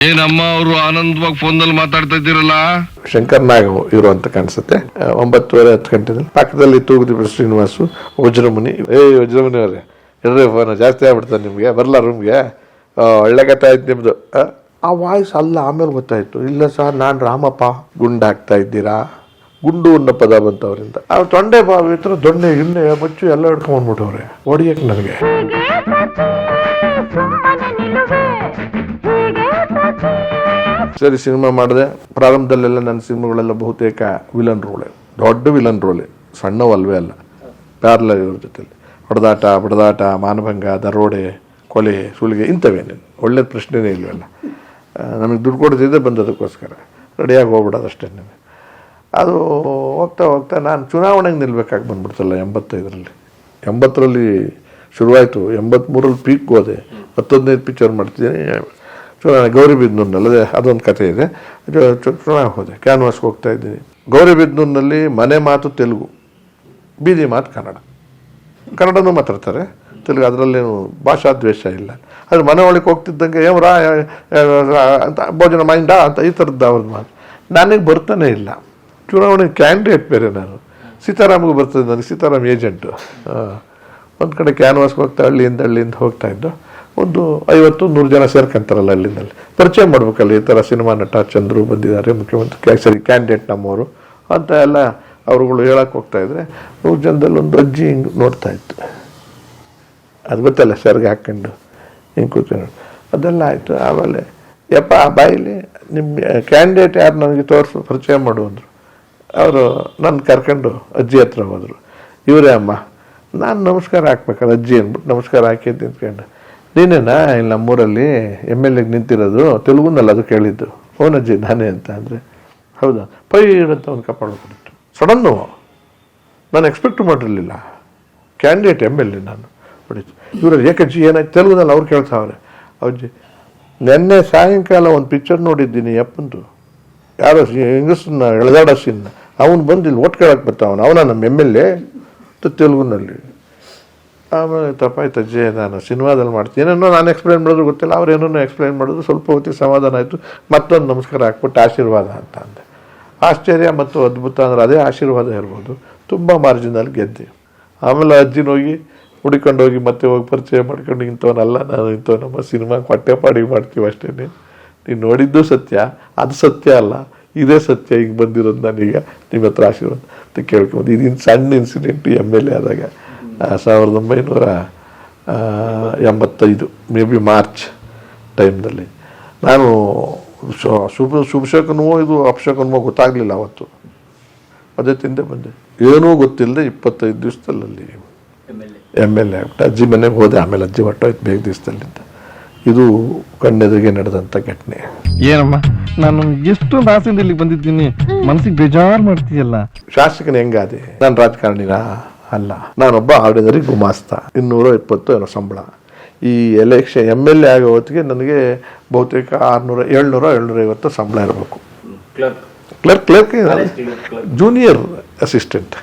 ಏನಮ್ಮ ಅವರು ಆನಂದವಾಗಿ ಫೋನ್ದಲ್ಲಿ ಮಾತಾಡ್ತಾ ಇದ್ದೀರಲ್ಲ? ಶಂಕರ್ ನಾಗ್ ಇವರು ಅಂತ ಕಾಣಿಸುತ್ತೆ. ಒಂಬತ್ತುವರೆ ಹತ್ತು ಗಂಟೆದಲ್ಲಿ ಪಕ್ಕದಲ್ಲಿ ತೂಗುದೀಪ ಶ್ರೀನಿವಾಸು ವಜ್ರಮುನಿ. ಏ ವಜ್ರಮುನಿ ಅವರೇ ಎಲ್ರಿ ಫೋನ್ ಜಾಸ್ತಿ ಆಗ್ಬಿಡ್ತಾರೆ ನಿಮಗೆ ಬರಲ್ಲ ರೂಮ್ಗೆ ಒಳ್ಳೆ ಕಥೆ ಆಯ್ತು ನಿಮ್ಮದು ಆ, ವಾಯ್ಸ್ ಅಲ್ಲ ಆಮೇಲೆ ಗೊತ್ತಾಯಿತು. ಇಲ್ಲ ಸರ್ ನಾನು ರಾಮಪ್ಪ. ಗುಂಡಾಗ್ತಾ ಹಾಕ್ತಾ ಇದ್ದೀರಾ? ಗುಂಡು ಅನ್ನೋ ಪದ ಬಂತವರಿಂದ. ಅವರಿಂದ ಅವ್ರು ತೊಂಡೆ ಬಾವಿ ಹತ್ರ ದೊಣ್ಣೆ ಗಿಣ್ಣೆ ಮಚ್ಚು ಎಲ್ಲ ಹಿಡ್ಕೊಂಡ್ಬಿಟ್ಟವ್ರೆ ಹೊಡಿಯಕ್ಕೆ ನನಗೆ. ಸರಿ, ಸಿನಿಮಾ ಮಾಡಿದೆ. ಪ್ರಾರಂಭದಲ್ಲೆಲ್ಲ ನನ್ನ ಸಿನಿಮಾಗಳೆಲ್ಲ ಬಹುತೇಕ ವಿಲನ್ ರೋಲೆ ದೊಡ್ಡ ವಿಲನ್ ರೋಲೆ ಸಣ್ಣವಲ್ವೇ ಅಲ್ಲ. ಪ್ಯಾರ್ಲರ್ ಇವ್ರ ಜೊತೆಲಿ. ಹೊಡೆದಾಟ, ಬಡದಾಟ, ಮಾನಭಂಗ, ದರೋಡೆ, ಕೊಲೆ, ಸುಲಿಗೆ ಇಂಥವೇನೇನು ಒಳ್ಳೆಯ ಪ್ರಶ್ನೆನೇ ಇಲ್ವಲ್ಲ. ನಮಗೆ ದುಡ್ಡು ಕೊಡ್ತಿದ್ದೆ ಬಂದದಕ್ಕೋಸ್ಕರ ರೆಡಿಯಾಗಿ ಹೋಗ್ಬಿಡೋದು ಅಷ್ಟೇ ಅದು ಹೋಗ್ತಾ ಹೋಗ್ತಾ ನಾನು ಚುನಾವಣೆಗೆ ನಿಲ್ಬೇಕಾಗಿ ಬಂದ್ಬಿಡ್ತಲ್ಲ ಎಂಬತ್ತೈದರಲ್ಲಿ. ಎಂಬತ್ತರಲ್ಲಿ ಶುರುವಾಯಿತು. ಎಂಬತ್ತ್ಮೂರಲ್ಲಿ ಪೀಕ್ ಹೋದೆ. ಹತ್ತೊಂದೈದು ಪಿಕ್ಚರ್ ಮಾಡ್ತಿದ್ದೀನಿ. ಚುನಾವಣೆ ಗೌರಿಬಿದ್ನೂರಿನಲ್ಲದೆ ಅದೊಂದು ಕಥೆ ಇದೆ. ಚುನಾವಣೆ ಹೋದೆ, ಕ್ಯಾನ್ವಾಸ್ಗೆ ಹೋಗ್ತಾ ಇದ್ದೀನಿ. ಗೌರಿಬಿದನೂರಿನಲ್ಲಿ ಮನೆ ಮಾತು ತೆಲುಗು, ಬೀದಿ ಮಾತು ಕನ್ನಡ. ಕನ್ನಡನೂ ಮಾತಾಡ್ತಾರೆ, ತೆಲುಗು ಅದರಲ್ಲೇನು ಭಾಷಾ ದ್ವೇಷ ಇಲ್ಲ. ಅದು ಮನೆ ಒಳಗೆ ಹೋಗ್ತಿದ್ದಂಗೆ ರಾ ಅಂತ, ಭೋಜನ ಮೈಂಡ ಅಂತ ಈ ಥರದ್ದು ಅವ್ರದ್ದು ಮಾತು. ನನಗೆ ಬರ್ತಾನೆ ಇಲ್ಲ. ಚುನಾವಣೆ ಕ್ಯಾಂಡಿಡೇಟ್ ಬೇರೆ ನಾನು. ಸೀತಾರಾಮ್ಗೆ ಬರ್ತದೆ ನನಗೆ, ಸೀತಾರಾಮ್ ಏಜೆಂಟು. ಒಂದು ಕಡೆ ಕ್ಯಾನ್ವಾಸ್ಗೆ ಹೋಗ್ತಾ, ಹಳ್ಳಿಯಿಂದ ಹಳ್ಳಿಯಿಂದ ಹೋಗ್ತಾ ಇದ್ದು. ಒಂದು ಐವತ್ತು, ನೂರು ಜನ ಸೇರ್ಕೊಂತಾರಲ್ಲ ಅಲ್ಲಿಂದಲ್ಲಿ ಪರಿಚಯ ಮಾಡ್ಬೇಕಲ್ಲ, ಈ ಥರ ಸಿನಿಮಾ ನಟ ಚಂದ್ರು ಬಂದಿದ್ದಾರೆ, ಮುಖ್ಯಮಂತ್ರಿ ಸರಿ ಕ್ಯಾಂಡಿಡೇಟ್ ನಮ್ಮವರು ಅಂತ ಎಲ್ಲ ಅವರುಗಳು ಹೇಳಕ್ಕೆ ಹೋಗ್ತಾ ಇದ್ರೆ ನೂರು ಜನದಲ್ಲಿ ಒಂದು ಅಜ್ಜಿ ಹಿಂಗೆ ನೋಡ್ತಾ ಇತ್ತು. ಅದು ಗೊತ್ತಲ್ಲ, ಸರ್ಗೆ ಹಾಕ್ಕೊಂಡು ಹಿಂಗೆ ಕೂತ್ಕೊಂಡು. ಅದೆಲ್ಲ ಆಯಿತು, ಆಮೇಲೆ, ಯಪ್ಪ ಬಾಯಿಲಿ ನಿಮ್ಮ ಕ್ಯಾಂಡಿಡೇಟ್ ಯಾರು ನನಗೆ ತೋರಿಸು, ಪರಿಚಯ ಮಾಡು ಅಂದರು. ಅವರು ನನ್ನ ಕರ್ಕೊಂಡು ಅಜ್ಜಿ ಹತ್ರ ಹೋದರು. ಇವರೇ ಅಮ್ಮ, ನಾನು ನಮಸ್ಕಾರ ಹಾಕ್ಬೇಕಲ್ಲ ಅಜ್ಜಿ ಅಂದ್ಬಿಟ್ಟು ನಮಸ್ಕಾರ ಹಾಕಿ ನಿಂತ್ಕೊಂಡು ನೀನೇನಾ ಇಲ್ಲಿ ನಮ್ಮೂರಲ್ಲಿ ಎಂ ಎಲ್ ಎಗೆ ನಿಂತಿರೋದು, ತೆಲುಗುನಲ್ಲಿ ಅದು ಕೇಳಿದ್ದು. ಓನಜ್ಜಿ ನಾನೇ ಅಂತ ಅಂದರೆ. ಹೌದಾ? ಪೈ ಅಂತ ಒಂದು ಸಡನ್ ಸಡನ್ನು ನಾನು ಎಕ್ಸ್ಪೆಕ್ಟ್ ಮಾಡಿರಲಿಲ್ಲ. ಕ್ಯಾಂಡಿಡೇಟ್ ಎಂ ಎಲ್ ಎ ನಾನು ಹೊಡಿತು ಇವರು ಏಕಜ್ಜಿ ಏನಾಯ್ತು? ತೆಲುಗುನಲ್ಲಿ ಅವ್ರು ಕೇಳ್ತಾವ್ರೆ. ಅವ್ಜಿ, ನಿನ್ನೆ ಸಾಯಂಕಾಲ ಒಂದು ಪಿಕ್ಚರ್ ನೋಡಿದ್ದೀನಿ ಅಪ್ಪಂದು ಯಾರೋ ಹೆಂಗಸನ್ನ ಎಳೆದಾಡೋ ಸೀನ್ ಅವನು ಬಂದಿಲ್ಲ ಇಲ್ಲಿ ಓಟ್ ಕೇಳಕ್ಕೆ ಬರ್ತಾವನು. ಅವನ ನಮ್ಮ ಎಂ ಎಲ್ ಎ ತೆಲುಗುನಲ್ಲಿ. ಆಮೇಲೆ ತಪ್ಪಾಯ್ತು ಅಜ್ಜೆ ನಾನು ಸಿನಿಮಾದಲ್ಲಿ ಮಾಡ್ತೀನಿ. ಏನೋ ನಾನು ಎಕ್ಸ್ಪ್ಲೈನ್ ಮಾಡಿದ್ರು ಗೊತ್ತಿಲ್ಲ ಅವ್ರೇನೋ ಎಕ್ಸ್ಪ್ಲೈನ್ ಮಾಡಿದ್ರು, ಸ್ವಲ್ಪ ಹೊತ್ತಿಗೆ ಸಮಾಧಾನ ಆಯಿತು. ಮತ್ತೊಂದು ನಮಸ್ಕಾರ ಹಾಕ್ಬಿಟ್ಟು ಆಶೀರ್ವಾದ ಅಂತ ಅಂದೆ. ಆಶ್ಚರ್ಯ ಮತ್ತು ಅದ್ಭುತ ಅಂದ್ರೆ ಅದೇ ಆಶೀರ್ವಾದ ಇರ್ಬೋದು ತುಂಬ ಮಾರ್ಜಿನಲ್ಲಿ ಗೆದ್ದೆ. ಆಮೇಲೆ ಅಜ್ಜಿನ ಹೋಗಿ ಹುಡ್ಕೊಂಡು ಹೋಗಿ ಮತ್ತೆ ಹೋಗಿ ಪರಿಚಯ ಮಾಡ್ಕೊಂಡು ಇಂಥವನಲ್ಲ, ನಾನು ಇಂಥವ್ ನಮ್ಮ ಸಿನಿಮಾ ಕೊಟ್ಟೆಪಾಡಿ ಮಾಡ್ತೀವಿ ಅಷ್ಟೇ ನೀನು ನೋಡಿದ್ದು ಸತ್ಯ, ಅದು ಸತ್ಯ ಅಲ್ಲ, ಇದೇ ಸತ್ಯ ಈಗ ಬಂದಿರೋದು ನಾನೀಗ. ನಿಮ್ಮ ಹತ್ರ ಆಶೀರ್ವಾದ ಅಂತ ಕೇಳ್ಕೊಂಡು ಇದೀನ ಸಣ್ಣ ಇನ್ಸಿಡೆಂಟ್ ಎಂ ಎಲ್ ಎ ಆದಾಗ. ಸಾವಿರದ ಒಂಬೈನೂರ ಎಂಬತ್ತೈದು ಮೇ ಬಿ ಮಾರ್ಚ್ ಟೈಮ್ನಲ್ಲಿ. ನಾನು ಶುಭ ಶುಭ ಶುಭಶಕನವೋ ಇದು ಅಪಶಕನವೋ ಗೊತ್ತಾಗಲಿಲ್ಲ ಅವತ್ತು. ಅದೇ ತಿಂದೆ ಬಂದೆ. ಏನೂ ಗೊತ್ತಿಲ್ಲದೆ ಇಪ್ಪತ್ತೈದು ದಿವಸದಲ್ಲಿ ಅಲ್ಲಿ ಎಂ ಎಲ್ ಎ ಆಗ್ಬಿಟ್ಟು ಅಜ್ಜಿ ಮನೆಗೆ ಹೋದೆ ಆಮೇಲೆ ಅಜ್ಜಿ ಹೊಟ್ಟೋಯ್ತು ಬೇಗ ದಿವಸದಲ್ಲಿಂದ. ಇದು ಕಣ್ಣೆದುರಿಗೆ ನಡೆದಂಥ ಘಟನೆ. ಏನಮ್ಮ? ನಾನು ಎಷ್ಟೊಂದು ಆಸೆಯಿಂದ ಇಲ್ಲಿಗೆ ಬಂದಿದ್ದೀನಿ. ಮನಸ್ಸಿಗೆ ಬೇಜಾರು ಮಾಡ್ತೀಯಲ್ಲ. ಶಾಸಕನ ಹೆಂಗಾದೆ? ನಾನು ರಾಜಕಾರಣಿನ? ಅಲ್ಲ. ನಾನೊಬ್ಬ ಆರ್ಡಿನರಿ ಗುಮಾಸ್ತ. ಇನ್ನೂರ ಇಪ್ಪತ್ತು ಏನೋ ಸಂಬಳ. ಈ ಎಲೆಕ್ಷನ್ ಎಂ ಎಲ್ ಎ ಆಗೋ ಹೊತ್ತಿಗೆ ನನಗೆ ಬಹುತೇಕ ಆರುನೂರ ಏಳ್ನೂರ ಏಳ್ನೂರ ಐವತ್ತು ಸಂಬಳ ಇರಬೇಕು. Clerk clerk junior assistant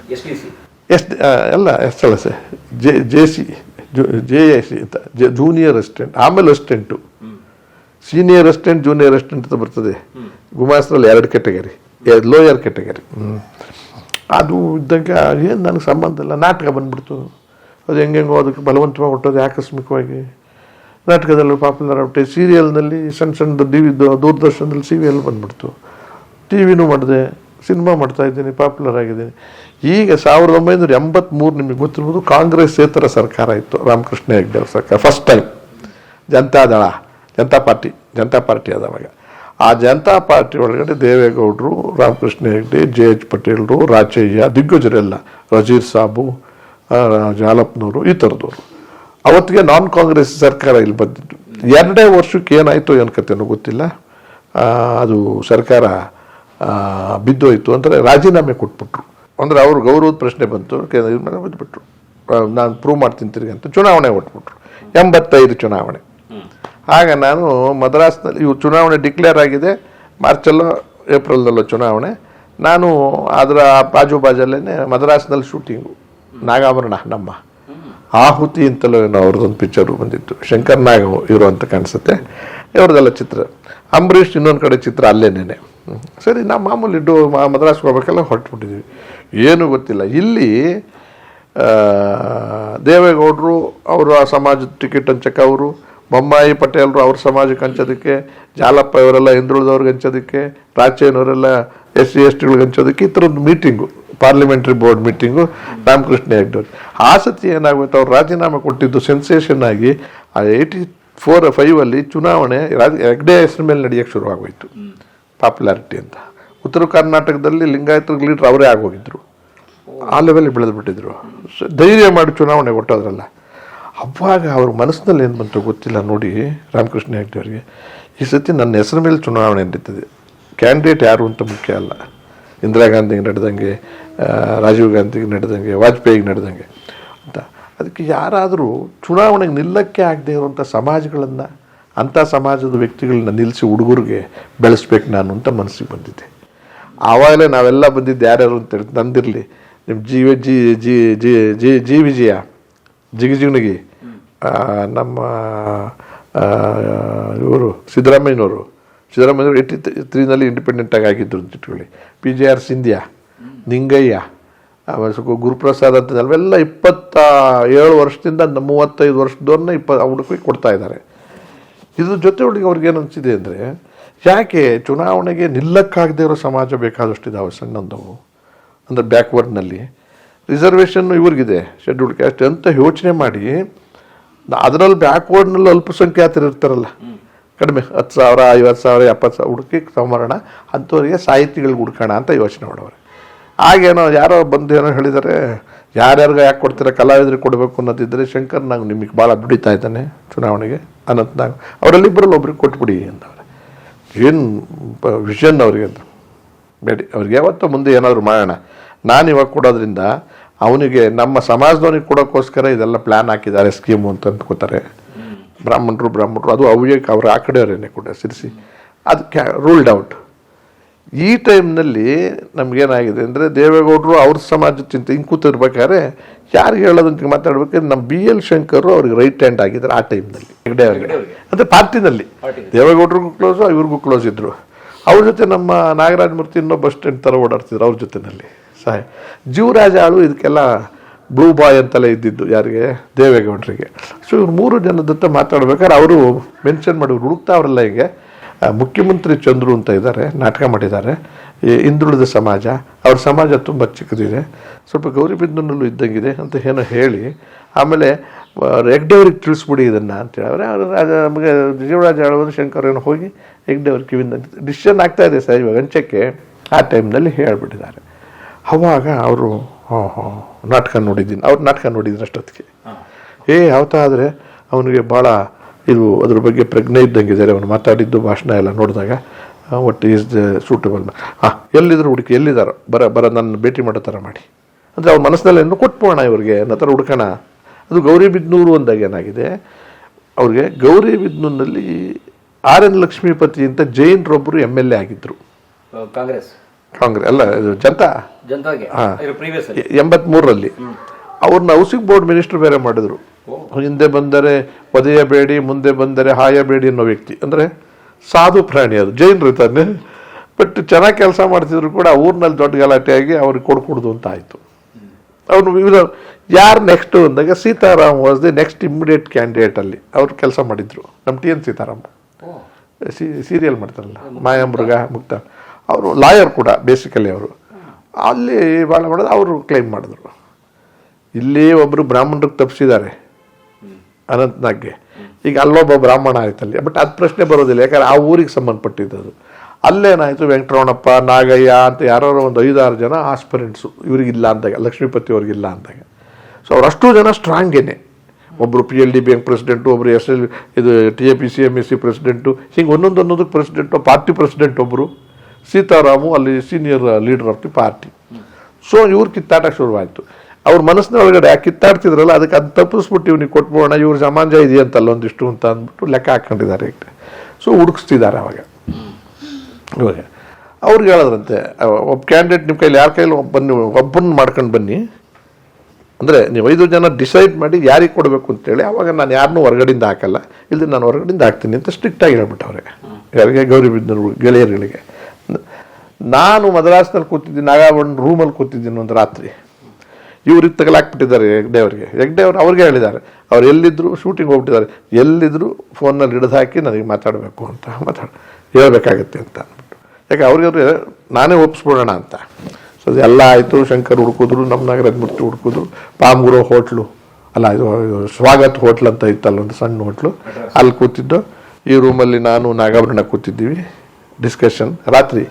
S ಎಲ್ಲ S L S. J J C J A C ಅಂತ. ಜೂನಿಯರ್ ಅಸಿಸ್ಟೆಂಟ್ ಆಮೇಲೆ assistant senior assistant junior assistant ಅಂತ ಬರ್ತದೆ. ಗುಮಾಸ್ತ್ರದಲ್ಲಿ ಎರಡು ಕೆಟಗರಿ ಲೋಯರ್ ಕೆಟಗರಿ ಅದು ಇದ್ದಂಗೆ ಏನು ನನಗೆ ಸಂಬಂಧ ಇಲ್ಲ. ನಾಟಕ ಬಂದ್ಬಿಡ್ತು. ಅದು ಹೆಂಗೆಂಗೋ ಅದಕ್ಕೆ ಬಲವಂತವಾಗಿ ಹೊಟ್ಟೋದು ಆಕಸ್ಮಿಕವಾಗಿ. ನಾಟಕದಲ್ಲಿ ಪಾಪ್ಯುಲರ್ ಆಗ್ಬಿಟ್ಟೆ ಸೀರಿಯಲ್ನಲ್ಲಿ ಸಣ್ಣ ಸಣ್ಣದು ಡಿ ವಿ ದೂರದರ್ಶನದಲ್ಲಿ ಸೀರಿಯಲ್ ಬಂದ್ಬಿಡ್ತು. ಟಿ ವಿನೂ ಮಾಡಿದೆ ಸಿನಿಮಾ ಮಾಡ್ತಾ ಇದ್ದೀನಿ ಪಾಪ್ಯುಲರ್ ಆಗಿದ್ದೀನಿ. ಈಗ ಸಾವಿರದ ಒಂಬೈನೂರ ಎಂಬತ್ತ್ಮೂರು ನಿಮಗೆ ಗೊತ್ತಿರ್ಬೋದು ಕಾಂಗ್ರೆಸ್ಸೇತರ ಸರ್ಕಾರ ಇತ್ತು, ರಾಮಕೃಷ್ಣ ಹೆಗ್ಡೆ ಸರ್ಕಾರ first time Janata Dal Janata party Janata party ಆದವಾಗ ಆ ಜನತಾ ಪಾರ್ಟಿ ಒಳಗಡೆ ದೇವೇಗೌಡರು, ರಾಮಕೃಷ್ಣ ಹೆಗ್ಡೆ, ಜೆ ಎಚ್ ಪಟೇಲ್ರು, ರಾಚಯ್ಯ, ದಿಗ್ಗಜರೆಲ್ಲ, ರಜೀರ್ ಸಾಬು ಜಾಲಪ್ನವರು ಈ ಥರದವರು. ಅವತ್ತಿಗೆ ನಾನ್ ಕಾಂಗ್ರೆಸ್ ಸರ್ಕಾರ ಇಲ್ಲಿ ಬಂದಿದ್ದು. ಎರಡೇ ವರ್ಷಕ್ಕೆ ಏನಾಯಿತು ಏನು ಕಥೆನೂ ಗೊತ್ತಿಲ್ಲ. ಅದು ಸರ್ಕಾರ ಬಿದ್ದೋಯ್ತು ಅಂದರೆ ರಾಜೀನಾಮೆ ಕೊಟ್ಬಿಟ್ರು. ಅಂದರೆ ಅವ್ರು ಗೌರವದ ಪ್ರಶ್ನೆ ಬಂತು, ಕೇಂದ್ರ ಬಿದ್ದುಬಿಟ್ರು ನಾನು ಪ್ರೂವ್ ಮಾಡ್ತೀನಿ ತಿರುಗಿ ಅಂತ ಚುನಾವಣೆ ಕೊಟ್ಬಿಟ್ರು. ಎಂಬತ್ತೈದು ಚುನಾವಣೆ. ಆಗ ನಾನು ಮದ್ರಾಸ್ನಲ್ಲಿ ಇವು ಚುನಾವಣೆ ಡಿಕ್ಲೇರ್ ಆಗಿದೆ, ಮಾರ್ಚಲ್ಲೋ ಏಪ್ರಿಲ್ದಲ್ಲೋ ಚುನಾವಣೆ. ನಾನು ಅದರ ಬಾಜು ಬಾಜಲ್ಲೇ ಮದ್ರಾಸ್ನಲ್ಲಿ ಶೂಟಿಂಗು ನಾಗಾಭರಣ, ನಮ್ಮ. ಆಹುತಿ ಅಂತಲೂ ಏನೋ ಅವ್ರದ್ದೊಂದು ಪಿಕ್ಚರು ಬಂದಿತ್ತು. ಶಂಕರ್ ನಾಗ್ ಇರೋ ಅಂತ ಕಾಣಿಸುತ್ತೆ. ಇವ್ರದ್ದೆಲ್ಲ ಚಿತ್ರ. ಅಂಬರೀಷ್ ಇನ್ನೊಂದು ಕಡೆ ಚಿತ್ರ ಅಲ್ಲೇನೇನೆ. ಸರಿ, ನಾವು ಮಾಮೂಲಿ ಡೋ ಮದ್ರಾಸ್ಗೆ ಹೋಗ್ಬೇಕಲ್ಲ ಹೊರಟ್ಬಿಟ್ಟಿದ್ವಿ. ಏನೂ ಗೊತ್ತಿಲ್ಲ. ಇಲ್ಲಿ ದೇವೇಗೌಡರು ಅವರು ಆ ಸಮಾಜದ ಟಿಕೆಟ್ ಹಂಚಕ್ಕೆ ಅವರು ಬೊಮ್ಮಾಯಿ ಪಟೇಲರು ಅವ್ರ ಸಮಾಜಕ್ಕೆ ಹಂಚೋದಕ್ಕೆ, ಜಾಲಪ್ಪ ಇವರೆಲ್ಲ ಹಿಂದುಳಿದವ್ರಿಗೆ ಹಂಚೋದಕ್ಕೆ ರಾಚೇನವರೆಲ್ಲ ಎಸ್ ಸಿ ಎಸ್ ಟಿಗಳಿಗೆ ಹಂಚೋದಕ್ಕೆ ಈ ಥರದ್ದು meeting, parliamentary board meeting, Ramakrishna Hegde ಆ ಸತಿ ಏನಾಗುತ್ತೆ ಅವ್ರು ರಾಜೀನಾಮೆ ಕೊಟ್ಟಿದ್ದು ಸೆನ್ಸೇಷನ್ ಆಗಿ, ಆ ಏಯ್ಟಿ ಫೋರ್ ಫೈವಲ್ಲಿ ಚುನಾವಣೆ, ರಾಜ, ಹೆಗ್ಡೆ ಹೆಸರು ಮೇಲೆ ನಡೆಯೋಕ್ಕೆ ಶುರುವಾಗೋಯಿತು. ಪಾಪ್ಯುಲಾರಿಟಿ ಅಂತ. ಉತ್ತರ ಕರ್ನಾಟಕದಲ್ಲಿ ಲಿಂಗಾಯತ ಲೀಡ್ರ್ ಅವರೇ ಆಗೋಗಿದ್ರು. ಆ ಲೆವೆಲ್ ಬೆಳೆದು ಬಿಟ್ಟಿದ್ರು ಸ- ಧೈರ್ಯ ಮಾಡಿ ಚುನಾವಣೆ ಕೊಟ್ಟೋದ್ರಲ್ಲ. ಅವಾಗ ಅವ್ರ ಮನಸ್ಸಿನಲ್ಲಿ ಏನು ಬಂತು ಗೊತ್ತಿಲ್ಲ ನೋಡಿ ರಾಮಕೃಷ್ಣ ಹೆಗ್ಡೆ ಅವರಿಗೆ ಈ ಸತಿ ನನ್ನ ಹೆಸರು ಮೇಲೆ ಚುನಾವಣೆ ನಡೀತದೆ ಕ್ಯಾಂಡಿಡೇಟ್ ಯಾರು ಅಂತ ಮುಖ್ಯ ಅಲ್ಲ ಇಂದಿರಾ ಗಾಂಧಿಗೆ ನಡೆದಂಗೆ ರಾಜೀವ್ ಗಾಂಧಿಗೆ ನಡೆದಂಗೆ ವಾಜಪೇಯಿಗೆ ನಡೆದಂಗೆ ಅಂತ ಅದಕ್ಕೆ ಯಾರಾದರೂ ಚುನಾವಣೆಗೆ ನಿಲ್ಲಕ್ಕೆ ಆಗದೆ ಇರುವಂಥ ಸಮಾಜಗಳನ್ನು ಅಂಥ ಸಮಾಜದ ವ್ಯಕ್ತಿಗಳನ್ನ ನಿಲ್ಲಿಸಿ ಹುಡುಗರಿಗೆ ಬೆಳೆಸ್ಬೇಕು ನಾನು ಅಂತ ಮನಸ್ಸಿಗೆ ಬಂದಿದ್ದೆ ಆವಾಗಲೇ ನಾವೆಲ್ಲ ಬಂದಿದ್ದು ಯಾರ್ಯಾರು ಅಂತ ಹೇಳಿ ನಂದಿರಲಿ ನಿಮ್ಮ ಜೀವ ಜಿ ಜಿ ಜಿ ಜಿ ಜಿ ವಿಜಯ ಜಿಗಜಿಣಗಿ ಆ, ನಮ್ಮ ಇವರು ಸಿದ್ದರಾಮಯ್ಯನವರು. ಸಿದ್ದರಾಮಯ್ಯವರು ಏಯ್ಟಿ ತ್ರೀನಲ್ಲಿ ಇಂಡಿಪೆಂಡೆಂಟಾಗಿ ಆಗಿದ್ದರು ಅಂತ ಇಟ್ಕೊಳ್ಳಿ. P J R Sindhya Ningaiah ಆಮೇಲೆ ಗುರುಪ್ರಸಾದ್ ಅಂತ ಅವೆಲ್ಲ ಇಪ್ಪತ್ತ ಏಳು ವರ್ಷದಿಂದ ಮೂವತ್ತೈದು ವರ್ಷದವ್ರನ್ನ ಇಪ್ಪ ಹುಡುಕಿ ಕೊಡ್ತಾ ಇದ್ದಾರೆ. ಇದ್ರ ಜೊತೆ ಹುಡುಗಿ ಅವ್ರಿಗೆ ಏನು ಅನಿಸಿದೆ ಅಂದರೆ ಯಾಕೆ ಚುನಾವಣೆಗೆ ನಿಲ್ಲಕ್ಕಾಗದೇ ಇರೋ ಸಮಾಜ ಬೇಕಾದಷ್ಟಿದಾವೆ ಸಣ್ಣಂದವು ಅಂದರೆ ಬ್ಯಾಕ್ವರ್ಡ್ನಲ್ಲಿ ರಿಸರ್ವೇಷನ್ ಇವ್ರಿಗಿದೆ ಶೆಡ್ಯೂಲ್ ಕ್ಯಾಸ್ಟ್ ಅಂತ ಯೋಚನೆ ಮಾಡಿ, ಅದರಲ್ಲಿ ಬ್ಯಾಕ್ವರ್ಡ್ನಲ್ಲಿ ಅಲ್ಪಸಂಖ್ಯಾತರು ಇರ್ತಾರಲ್ಲ. ಕಡಿಮೆ ಹತ್ತು ಸಾವಿರ, ಐವತ್ತು ಸಾವಿರ, ಎಪ್ಪತ್ತು ಸಾವಿರ ಹುಡುಕಿ ಸಮರಣ ಅಂಥವ್ರಿಗೆ ಸಾಹಿತಿಗಳಿಗೆ ಹುಡ್ಕೋಣ ಅಂತ ಯೋಚನೆ ಮಾಡೋರು ಆಗೇನೋ ಯಾರೋ ಬಂದು ಏನೋ ಹೇಳಿದ್ದಾರೆ ಯಾರ್ಯಾರಿಗೆ ಯಾಕೆ ಕೊಡ್ತೀರಾ ಕಲಾವಿದರಿಗೆ ಕೊಡಬೇಕು ಅನ್ನೋದಿದ್ದರೆ ಶಂಕರ್ ನಾವು ನಿಮಗೆ ಭಾಳ ದುಡಿತಾ ಇದ್ದಾನೆ ಚುನಾವಣೆಗೆ ಅನ್ನೋದು ನಾವು ಅವರಲ್ಲಿಬ್ಬರಲ್ಲಿ ಒಬ್ರಿಗೆ ಕೊಟ್ಬಿಡಿ ಅಂತವ್ರೆ. ಏನು ವಿಷನ್ ಅವ್ರಿಗೆ ಅಂತ. ಬೇಡಿ, ಅವ್ರಿಗೆ ಯಾವತ್ತೋ ಮುಂದೆ ಏನಾದರೂ ಮಾಡೋಣ. ನಾನು ಇವಾಗ ಕೊಡೋದ್ರಿಂದ ಅವನಿಗೆ ನಮ್ಮ ಸಮಾಜದವ್ರಿಗೆ ಕೊಡೋಕ್ಕೋಸ್ಕರ ಇದೆಲ್ಲ ಪ್ಲ್ಯಾನ್ ಹಾಕಿದ್ದಾರೆ ಸ್ಕೀಮು ಅಂತ ಅಂದ್ಕೋತಾರೆ. ಬ್ರಾಹ್ಮಣರು ಬ್ರಾಹ್ಮಣರು ಅದು ಅವ್ಯಕ್ಕೆ ಅವ್ರು ಆ ಕಡೆಯವರೇನೆ ಕೂಡ ಸಿರಿಸಿ. ಅದು ಕ್ಯಾ ರೂಲ್ಡ್ ಔಟ್ ಈ ಟೈಮ್ನಲ್ಲಿ ನಮಗೇನಾಗಿದೆ ಅಂದರೆ ದೇವೇಗೌಡರು ಅವ್ರ ಸಮಾಜದ ಚಿಂತೆ ಹಿಂಗೆ ಕೂತಿರ್ಬೇಕಾದ್ರೆ ಯಾರಿಗೆ ಹೇಳೋದಂತ ಮಾತಾಡ್ಬೇಕಾದ್ರೆ ನಮ್ಮ ಬಿ ಎಲ್ ಶಂಕರ್ ಅವ್ರಿಗೆ ರೈಟ್ ಹ್ಯಾಂಡ್ ಆಗಿದ್ದಾರೆ ಆ ಟೈಮ್ನಲ್ಲಿ ಹೆಗ್ಡೆ ಅವರಿಗೆ. ಅಂದರೆ ಪಾರ್ಟಿನಲ್ಲಿ ದೇವೇಗೌಡ್ರಿಗೂ ಕ್ಲೋಸು ಇವ್ರಿಗೂ ಕ್ಲೋಸ್ ಇದ್ದರು ಅವ್ರ ಜೊತೆ ನಮ್ಮ ನಾಗರಾಜ ಮೂರ್ತಿ ಇನ್ನೊಬ್ಬ ಬಸ್ ಸ್ಟ್ಯಾಂಡ್ ಥರ ಓಡಾಡ್ತಿದ್ರು ಅವ್ರ ಜೊತೆನಲ್ಲಿ. ಸಹಾಯ ಜೀವರಾಜ ಆಳು ಇದಕ್ಕೆಲ್ಲ ಬ್ಲೂ ಬಾಯ್ ಅಂತಲೇ ಇದ್ದಿದ್ದು ಯಾರಿಗೆ? ದೇವೇಗೌಡರಿಗೆ. ಸೊ ಇವ್ರು ಮೂರು ಜನದ ಹತ್ರ ಮಾತಾಡ್ಬೇಕಾದ್ರೆ ಅವರು ಮೆನ್ಷನ್ ಮಾಡಿ ಹುಡುಕ್ತಾವ್ರಲ್ಲ ಹೀಗೆ. ಆ, ಮುಖ್ಯಮಂತ್ರಿ ಚಂದ್ರು ಅಂತ ಇದ್ದಾರೆ ನಾಟಕ ಮಾಡಿದ್ದಾರೆ. ಹಿಂದುಳಿದ ಸಮಾಜ ಅವ್ರ ಸಮಾಜ ತುಂಬ ಚಿಕ್ಕದಿದೆ. ಸ್ವಲ್ಪ ಗೌರಿಬಿದನಲ್ಲೂ ಇದ್ದಂಗಿದೆ ಅಂತ ಏನೋ ಹೇಳಿ ಆಮೇಲೆ ಎಗ್ಡೆವ್ರಿಗೆ ತಿಳಿಸ್ಬಿಡಿ ಇದನ್ನು ಅಂತೇಳಿ ಅವರೇ ನಮಗೆ ಜೀವರಾಜ ಆಳ್ವರು ಶಂಕರ್ ಏನೋ ಹೋಗಿ ಹೆಗ್ಡೆ ಅವ್ರ ಕಿವಿಂದ ಡಿಸಿಷನ್ ಆಗ್ತಾ ಇದೆ ಸರ್ ಇವಾಗ ಹಂಚಕ್ಕೆ ಆ ಟೈಮ್ನಲ್ಲಿ ಹೇಳ್ಬಿಟ್ಟಿದ್ದಾರೆ. ಅವಾಗ ಅವರು ಹಾಂ ಹಾಂ ನಾಟಕ ನೋಡಿದ್ದೀನಿ. ಅವ್ರು ನಾಟಕ ನೋಡಿದ್ರು ಅಷ್ಟೊತ್ತಿಗೆ. ಏ, ಯಾವತ್ತ ಆದರೆ ಅವನಿಗೆ ಭಾಳ ಇದು ಅದ್ರ ಬಗ್ಗೆ ಪ್ರಜ್ಞೆ ಇದ್ದಂಗಿದ್ದಾರೆ ಅವನು ಮಾತಾಡಿದ್ದು ಭಾಷಣ ಎಲ್ಲ ನೋಡಿದಾಗ ಒಟ್ಟು ಈಸ್ ದ ಸೂಟಬಲ್ ಹಾಂ ಎಲ್ಲಿದ್ರು ಹುಡುಕಿ ಎಲ್ಲಿದ್ದಾರೋ ಬರ ಬರ, ನನ್ನ ಭೇಟಿ ಮಾಡೋ ಥರ ಮಾಡಿ. ಅಂದರೆ ಅವ್ರ ಮನಸ್ಸಿನಲ್ಲಿ ಏನು ಕೊಟ್ಬೋಣ ಇವ್ರಿಗೆ ಅನ್ನೋ ಥರ ಹುಡ್ಕೋಣ. ಅದು ಗೌರಿ ಬಿದ್ನೂರು ಅಂದಾಗ ಏನಾಗಿದೆ, ಅವ್ರಿಗೆ ಗೌರಿಬಿದ್ನೂರಿನಲ್ಲಿ ಆರ್ ಎನ್ ಲಕ್ಷ್ಮೀಪತಿ ಅಂತ ಜೈನ್ರೊಬ್ಬರು ಎಂ ಎಲ್ ಎ ಆಗಿದ್ದರು ಕಾಂಗ್ರೆಸ್. ಕಾಂಗ್ರೆಸ್ ಅಲ್ಲ ಇದು ಜನತಾ? ಎಂಬತ್ಮೂರರಲ್ಲಿ. ಅವ್ರನ್ನ ಹೌಸಿಂಗ್ ಬೋರ್ಡ್ ಮಿನಿಸ್ಟರ್ ಬೇರೆ ಮಾಡಿದ್ರು. ಹಿಂದೆ ಬಂದರೆ ಒದೆಯಬೇಡಿ ಮುಂದೆ ಬಂದರೆ ಹಾಯಬೇಡಿ ಅನ್ನೋ ವ್ಯಕ್ತಿ. ಅಂದರೆ ಸಾಧು ಪ್ರಾಣಿ ಅದು. ಜೈನರು ತಾನೆ ಬಟ್ ಚೆನ್ನಾಗಿ ಕೆಲಸ ಮಾಡ್ತಿದ್ರು ಕೂಡ ಊರಿನಲ್ಲಿ ದೊಡ್ಡ ಗಲಾಟೆ ಆಗಿ ಅವ್ರಿಗೆ ಕೊಡ್ಕೊಡುದು ಅಂತ ಆಯಿತು. ಅವನು ವಿವಿಧ ಯಾರು ನೆಕ್ಸ್ಟ್ ಅಂದಾಗ Sitaram was the next immediate candidate ಅಲ್ಲಿ. ಅವ್ರು ಕೆಲಸ ಮಾಡಿದ್ರು. ನಮ್ಮ ಟಿ ಎನ್ ಸೀತಾರಾಮ್. ಸೀರಿಯಲ್ ಮಾಡ್ತಾರಲ್ಲ. ಮಾಯಾಮೃಗ ಮುಕ್ತ. ಅವರು, ಲಾಯರ್ ಕೂಡ ಬೇಸಿಕಲಿ ಅವರು. ಅಲ್ಲಿ ಭಾಳ ಮಾಡೋದು ಅವರು ಕ್ಲೈಮ್ ಮಾಡಿದ್ರು. ಇಲ್ಲಿ ಒಬ್ಬರು ಬ್ರಾಹ್ಮಣರಿಗೆ ತಪ್ಪಿಸಿದ್ದಾರೆ ಅನಂತನಾಗ್ಗೆ. ಈಗ ಅಲ್ಲೊಬ್ಬ ಬ್ರಾಹ್ಮಣ ಆಯ್ತಲ್ಲಿ ಬಟ್ ಅದು ಪ್ರಶ್ನೆ ಬರೋದಿಲ್ಲ, ಯಾಕಂದ್ರೆ ಆ ಊರಿಗೆ ಸಂಬಂಧಪಟ್ಟಿದ್ದದು. ಅಲ್ಲೇನಾಯಿತು, ವೆಂಕಟರಮಣಪ್ಪ, ನಾಗಯ್ಯ ಅಂತ ಯಾರೋ ಒಂದು ಐದಾರು ಜನ ಆಸ್ಪರೆಂಟ್ಸು ಇವ್ರಿಗಿಲ್ಲ ಅಂದಾಗ, ಲಕ್ಷ್ಮೀಪತಿ ಅವ್ರಿಗಿಲ್ಲ ಅಂದಾಗ. ಸೊ ಅವರಷ್ಟು ಜನ ಸ್ಟ್ರಾಂಗೇನೆ ಒಬ್ಬರು P L D bank president ಒಬ್ಬರು ಎಸ್ ಎಲ್ ಇದು T A P C M S C president ಹಿಂಗೆ ಒಂದೊಂದು ಅನ್ನೋದಕ್ಕೆ ಪ್ರೆಸಿಡೆಂಟು ಪಾರ್ಟಿ ಪ್ರೆಸಿಡೆಂಟ್ ಒಬ್ಬರು ಸೀತಾರಾಮು ಅಲ್ಲಿ senior leader of the party so ಇವ್ರು ಕಿತ್ತಾಟ ಶುರುವಾಯಿತು. ಅವ್ರ ಮನಸ್ಸಿನ ಒಳಗಡೆ ಕಿತ್ತಾಡ್ತಿದ್ರಲ್ಲ, ಅದಕ್ಕೆ ಅದು ತಪ್ಪಿಸ್ಬಿಟ್ಟು ಇವ್ನಿಗೆ ಕೊಟ್ಬೋಣ ಇವ್ರ ಸಮಾಂಜ ಇದೆಯಂತಲ್ಲ ಒಂದಿಷ್ಟು ಅಂತ ಅಂದ್ಬಿಟ್ಟು ಲೆಕ್ಕ ಹಾಕೊಂಡಿದ್ದಾರೆ ಈಗ. ಸೊ ಹುಡುಕಿಸ್ತಿದ್ದಾರೆ ಅವಾಗ. ಇವಾಗ ಅವ್ರಿಗೆ ಹೇಳೋದ್ರಂತೆ ಒಬ್ಬ ಕ್ಯಾಂಡಿಡೇಟ್ ನಿಮ್ಮ ಕೈಲಿ ಯಾರ ಕೈಲಿ ಒಬ್ಬ ಬನ್ನಿ ಒಬ್ಬನ್ನು ಮಾಡ್ಕೊಂಡು ಬನ್ನಿ. ಅಂದರೆ ನೀವು ಐದು ಜನ ಡಿಸೈಡ್ ಮಾಡಿ ಯಾರಿಗೆ ಕೊಡಬೇಕು ಅಂತೇಳಿ ಅವಾಗ ನಾನು ಯಾರನ್ನೂ ಹೊರಗಡೆಯಿಂದ ಹಾಕಲ್ಲ. ಇಲ್ಲಿ ನಾನು ಹೊರಗಡೆಯಿಂದ ಹಾಕ್ತೀನಿ ಅಂತ ಸ್ಟ್ರಿಕ್ಟಾಗಿ ಹೇಳ್ಬಿಟ್ಟವ್ರೆ. ಯಾರಿಗೆ ಗೌರಿಬಿದನೂರು ಗೆಳೆಯರುಗಳಿಗೆ. ನಾನು ಮದ್ರಾಸ್ನಲ್ಲಿ ಕೂತಿದ್ದೀನಿ ನಾಗಾವಣ್ಣ ರೂಮಲ್ಲಿ ಕೂತಿದ್ದೀನಿ ಒಂದು ರಾತ್ರಿ. ಇವ್ರಿಗೆ ತಗಲಾಕ್ಬಿಟ್ಟಿದ್ದಾರೆ ಹೆಗ್ಡೆ ಅವರಿಗೆ ಹೆಗ್ಡೆ ಅವರು ಅವ್ರಿಗೆ ಹೇಳಿದ್ದಾರೆ, ಅವ್ರು ಎಲ್ಲಿದ್ದರೂ ಶೂಟಿಂಗ್ ಹೋಗ್ಬಿಟ್ಟಿದ್ದಾರೆ. ಎಲ್ಲಿದ್ರು ಫೋನಲ್ಲಿ ಹಿಡಿದು ಹಾಕಿ ನನಗೆ ಮಾತಾಡಬೇಕು ಅಂತ ಮಾತಾಡ, ಹೇಳಬೇಕಾಗತ್ತೆ ಅಂತ ಅಂದ್ಬಿಟ್ಟು. ಯಾಕೆ ಅವ್ರಿಗೆ ನಾನೇ ಒಪ್ಪಿಸ್ಬಿಡೋಣ ಅಂತ. ಸೊ ಎಲ್ಲ ಆಯಿತು, ಶಂಕರ್ ಹುಡ್ಕಿದ್ರು, ನಮ್ಮ ನಗರದ ಹುಡುಕಿದ್ರು, ಪಾಮ್ಗುರೋ ಹೋಟ್ಲು, ಅಲ್ಲ, ಇದು ಸ್ವಾಗತ್ ಹೋಟ್ಲ್ ಅಂತ ಇತ್ತಲ್ಲ, ಒಂದು ಸಣ್ಣ ಹೋಟ್ಲು. ಅಲ್ಲಿ ಕೂತಿದ್ದು, ಈ ರೂಮಲ್ಲಿ ನಾನು ನಾಗಾಭರಣ ಕೂತಿದ್ದೀವಿ ಡಿಸ್ಕಷನ್ ರಾತ್ರಿ.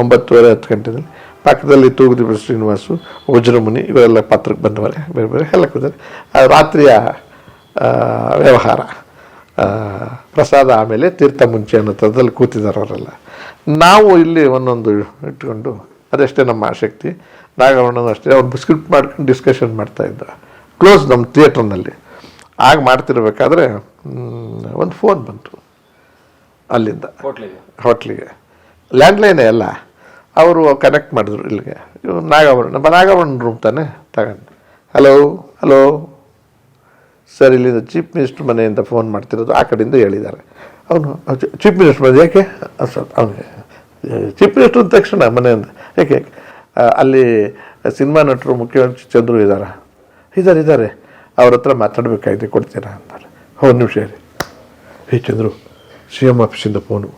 ಒಂಬತ್ತುವರೆ ಹತ್ತು ಗಂಟೆದಲ್ಲಿ. ಪಕ್ಕದಲ್ಲಿ ತೂಗುದೀಪ ಶ್ರೀನಿವಾಸು ವಜ್ರಮುನಿ ಇವರೆಲ್ಲ ಪಾತ್ರಕ್ಕೆ ಬಂದವರೆ ಬೇರೆ ಬೇರೆ ಎಲ್ಲ ಕೂತಾರೆ. ರಾತ್ರಿಯ ವ್ಯವಹಾರ ಪ್ರಸಾದ ಆಮೇಲೆ ತೀರ್ಥ ಮುಂಚೆ ಅನ್ನೋ ಥರದಲ್ಲಿ ಕೂತಿದ್ದಾರೆ ಅವರೆಲ್ಲ. ನಾವು ಇಲ್ಲಿ ಒಂದೊಂದು ಇಟ್ಕೊಂಡು ಅದಷ್ಟೇ ನಮ್ಮ ಆಸಕ್ತಿ. ನಾಗವಣ್ಣನೂ ಅಷ್ಟೇ ಅವ್ರು ಸ್ಕ್ರಿಪ್ಟ್ ಮಾಡ್ಕೊಂಡು ಡಿಸ್ಕಷನ್ ಮಾಡ್ತಾ ಇದ್ದ. ಕ್ಲೋಸ್ ನಮ್ಮ ಥಿಯೇಟ್ರ್ನಲ್ಲಿ ಆಗ ಮಾಡ್ತಿರ್ಬೇಕಾದ್ರೆ ಒಂದು ಫೋನ್ ಬಂತು ಅಲ್ಲಿಂದ. ಹೋಟ್ಲಿಗೆ ಹೋಟ್ಲಿಗೆ ಲ್ಯಾಂಡ್ಲೈನೇ ಅಲ್ಲ. ಅವರು ಕನೆಕ್ಟ್ ಮಾಡಿದ್ರು ಇಲ್ಲಿಗೆ. ಇವ್ರು ನಮ್ಮ ನಾಗವರ್ಣ ರೂಮ್ ತಾನೆ? ತಗೊಂಡು. ಹಲೋ ಹಲೋ ಸರ್ ಇಲ್ಲಿಂದ ಚೀಫ್ ಮಿನಿಸ್ಟರ್ ಮನೆಯಿಂದ ಫೋನ್ ಮಾಡ್ತಿರೋದು ಆ ಕಡೆಯಿಂದ ಹೇಳಿದ್ದಾರೆ. ಅವನು ಚೀಫ್ ಮಿನಿಸ್ಟರ್ ಮನೆ ಯಾಕೆ? ಸರ್, ಅವನಿಗೆ ಚೀಫ್ ಮಿನಿಸ್ಟರ್ ತಕ್ಷಣ ಮನೆಯಿಂದ. ಯಾಕೆ ಅಲ್ಲಿ ಸಿನಿಮಾ ನಟರು ಮುಖ್ಯಮಂತ್ರಿ ಚಂದ್ರು ಇದ್ದಾರೆ ಇದ್ದಾರೆ ಇದ್ದಾರೆ ಅವ್ರ ಹತ್ರ ಮಾತಾಡಬೇಕಾಗಿದೆ, ಕೊಡ್ತೀರಾ ಅಂತಾರೆ. ಒಂದು ನಿಮಿಷ ರೀ ಹೇ ಚಂದ್ರು, ಸಿ ಎಂ ಆಫೀಸಿಂದ ಫೋನು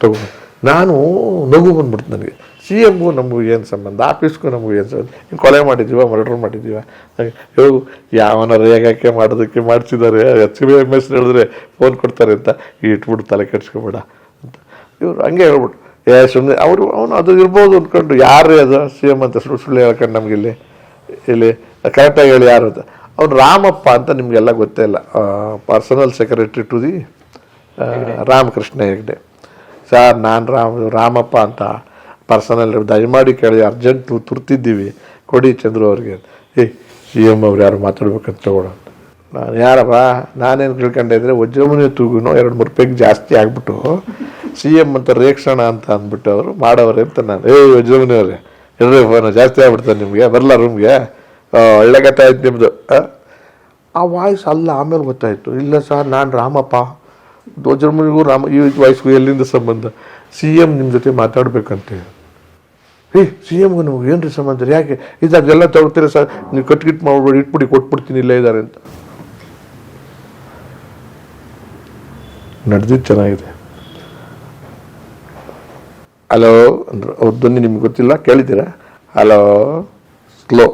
ತಗೋ. ನಾನು ನಗು ಬಂದ್ಬಿಡ್ತು ನನಗೆ ಸಿ ಎಮ್ಗೂ ನಮಗೂ ಏನು ಸಂಬಂಧ? ಆಫೀಸ್ಗೂ ನಮಗೂ ಏನು ಸಂಬಂಧ? ಹಿಂಗೆ ಕೊಲೆ ಮಾಡಿದ್ದೀವ ಮರ್ಡರ್ ಮಾಡಿದ್ದೀವ? ಯೋ ಯಾವನ ರೇಗಾಕೆ ಮಾಡೋದಕ್ಕೆ ಮಾಡಿಸಿದ್ದಾರೆ ಎಚ್ ಬಿ ಎಂ ಎಸ್ ಹೇಳಿದ್ರೆ ಫೋನ್ ಕೊಡ್ತಾರೆ ಅಂತ ಇಟ್ಬಿಟ್ಟು ತಲೆ ಕೆಡ್ಸ್ಕೊಬೇಡ ಅಂತ. ಇವರು ಹಂಗೆ ಹೇಳ್ಬಿಟ್ಟು ಏ ಸುಮ್ಮನೆ ಅವರು ಅವನು ಅದು ಇರ್ಬೋದು ಅಂದ್ಕೊಂಡು ಯಾರೇ ಅದು ಸಿ ಎಂ ಅಂತ ಸುಳ್ಳು ಸುಳ್ಳು ಹೇಳ್ಕೊಂಡು ನಮ್ಗೆ ಇಲ್ಲಿ ಇಲ್ಲಿ ಕರೆಕ್ಟಾಗಿ ಹೇಳಿ ಯಾರು ಅಂತ. ಅವ್ನು ರಾಮಪ್ಪ ಅಂತ ನಿಮಗೆಲ್ಲ ಗೊತ್ತೇ ಇಲ್ಲ. Personal secretary to the Ramakrishna Hegde. Sir, ನಾನು ರಾಮ, ರಾಮಪ್ಪ ಅಂತ ಪರ್ಸನಲ್ ದಯಮಾಡಿ ಕೇಳಿ ಅರ್ಜೆಂಟು ತುರ್ತಿದ್ದೀವಿ. ಕೊಡಿ ಚಂದ್ರು ಅವ್ರಿಗೆ. ಏ, ಸಿ ಎಂ ಅವ್ರು ಯಾರು ಮಾತಾಡ್ಬೇಕಂತ ತಗೊಳ್ಳೋ ನಾನು ಯಾರಪ್ಪ? ನಾನೇನು ತಿಳ್ಕೊಂಡೆ ಅಂದರೆ ವಜ್ರಮುನಿ ತೂಗುನೋ ಎರಡು ಮೂರು ರೂಪಾಯಿಗೆ ಜಾಸ್ತಿ ಆಗ್ಬಿಟ್ಟು ಸಿ ಎಂ ಅಂತ ರೇಕ್ಷಣ ಅಂತ ಅಂದ್ಬಿಟ್ಟು ಅವರು ಮಾಡವ್ರೆ ಅಂತ ನಾನು. ಏ, ವಜ್ರಮುನಿ ಅವರೇ ಎಲ್ಲರೂ ಫೋನ ಜಾಸ್ತಿ ಆಗ್ಬಿಡ್ತಾರೆ ನಿಮಗೆ. ಬರಲ್ಲ ರೂಮ್ಗೆ ಒಳ್ಳೆ ಕಥೆ ಆಯ್ತು ನಿಮ್ಮದು ಆ ವಾಯ್ಸ್ ಅಲ್ಲ, ಆಮೇಲೆ ಗೊತ್ತಾಯಿತು. ಇಲ್ಲ ಸರ್, ನಾನು ರಾಮಪ್ಪ. ಧ್ವಜರ್ಮನಿಗೂ ರಾಮ, ಈ ವಾಯ್ಸ್ಗೂ ಎಲ್ಲಿಂದ ಸಂಬಂಧ? ಸಿ ಎಂ ನಿಮ್ಮ ಜೊತೆ ಮಾತಾಡಬೇಕಂತೆ. ಹೇ ಸಿ ಎಮ್ಗೂ ನಿಮ್ಗೆ ಏನು ರೀ ಸಂಬಂಧ? ಯಾಕೆ? ಇದಾಗೆಲ್ಲ ತಗೊಳ್ತೀರ ಸರ್? ನೀವು ಕಟ್ಗಿಟ್ ಮಾಡ್ಬೇಡಿ, ಇಟ್ಬಿಡಿ, ಕೊಟ್ಬಿಡ್ತೀನಿ, ಇಲ್ಲ ಇದ್ದಾರೆ ಅಂತ. ನಡೆದಿದ್ದು ಚೆನ್ನಾಗಿದೆ. ಹಲೋ, ಅಂದ್ರೆ, ಅವ್ರ ಧ್ವನಿ ನಿಮ್ಗೆ ಗೊತ್ತಿಲ್ಲ? ಕೇಳಿದ್ದೀರಾ? Hello, slow.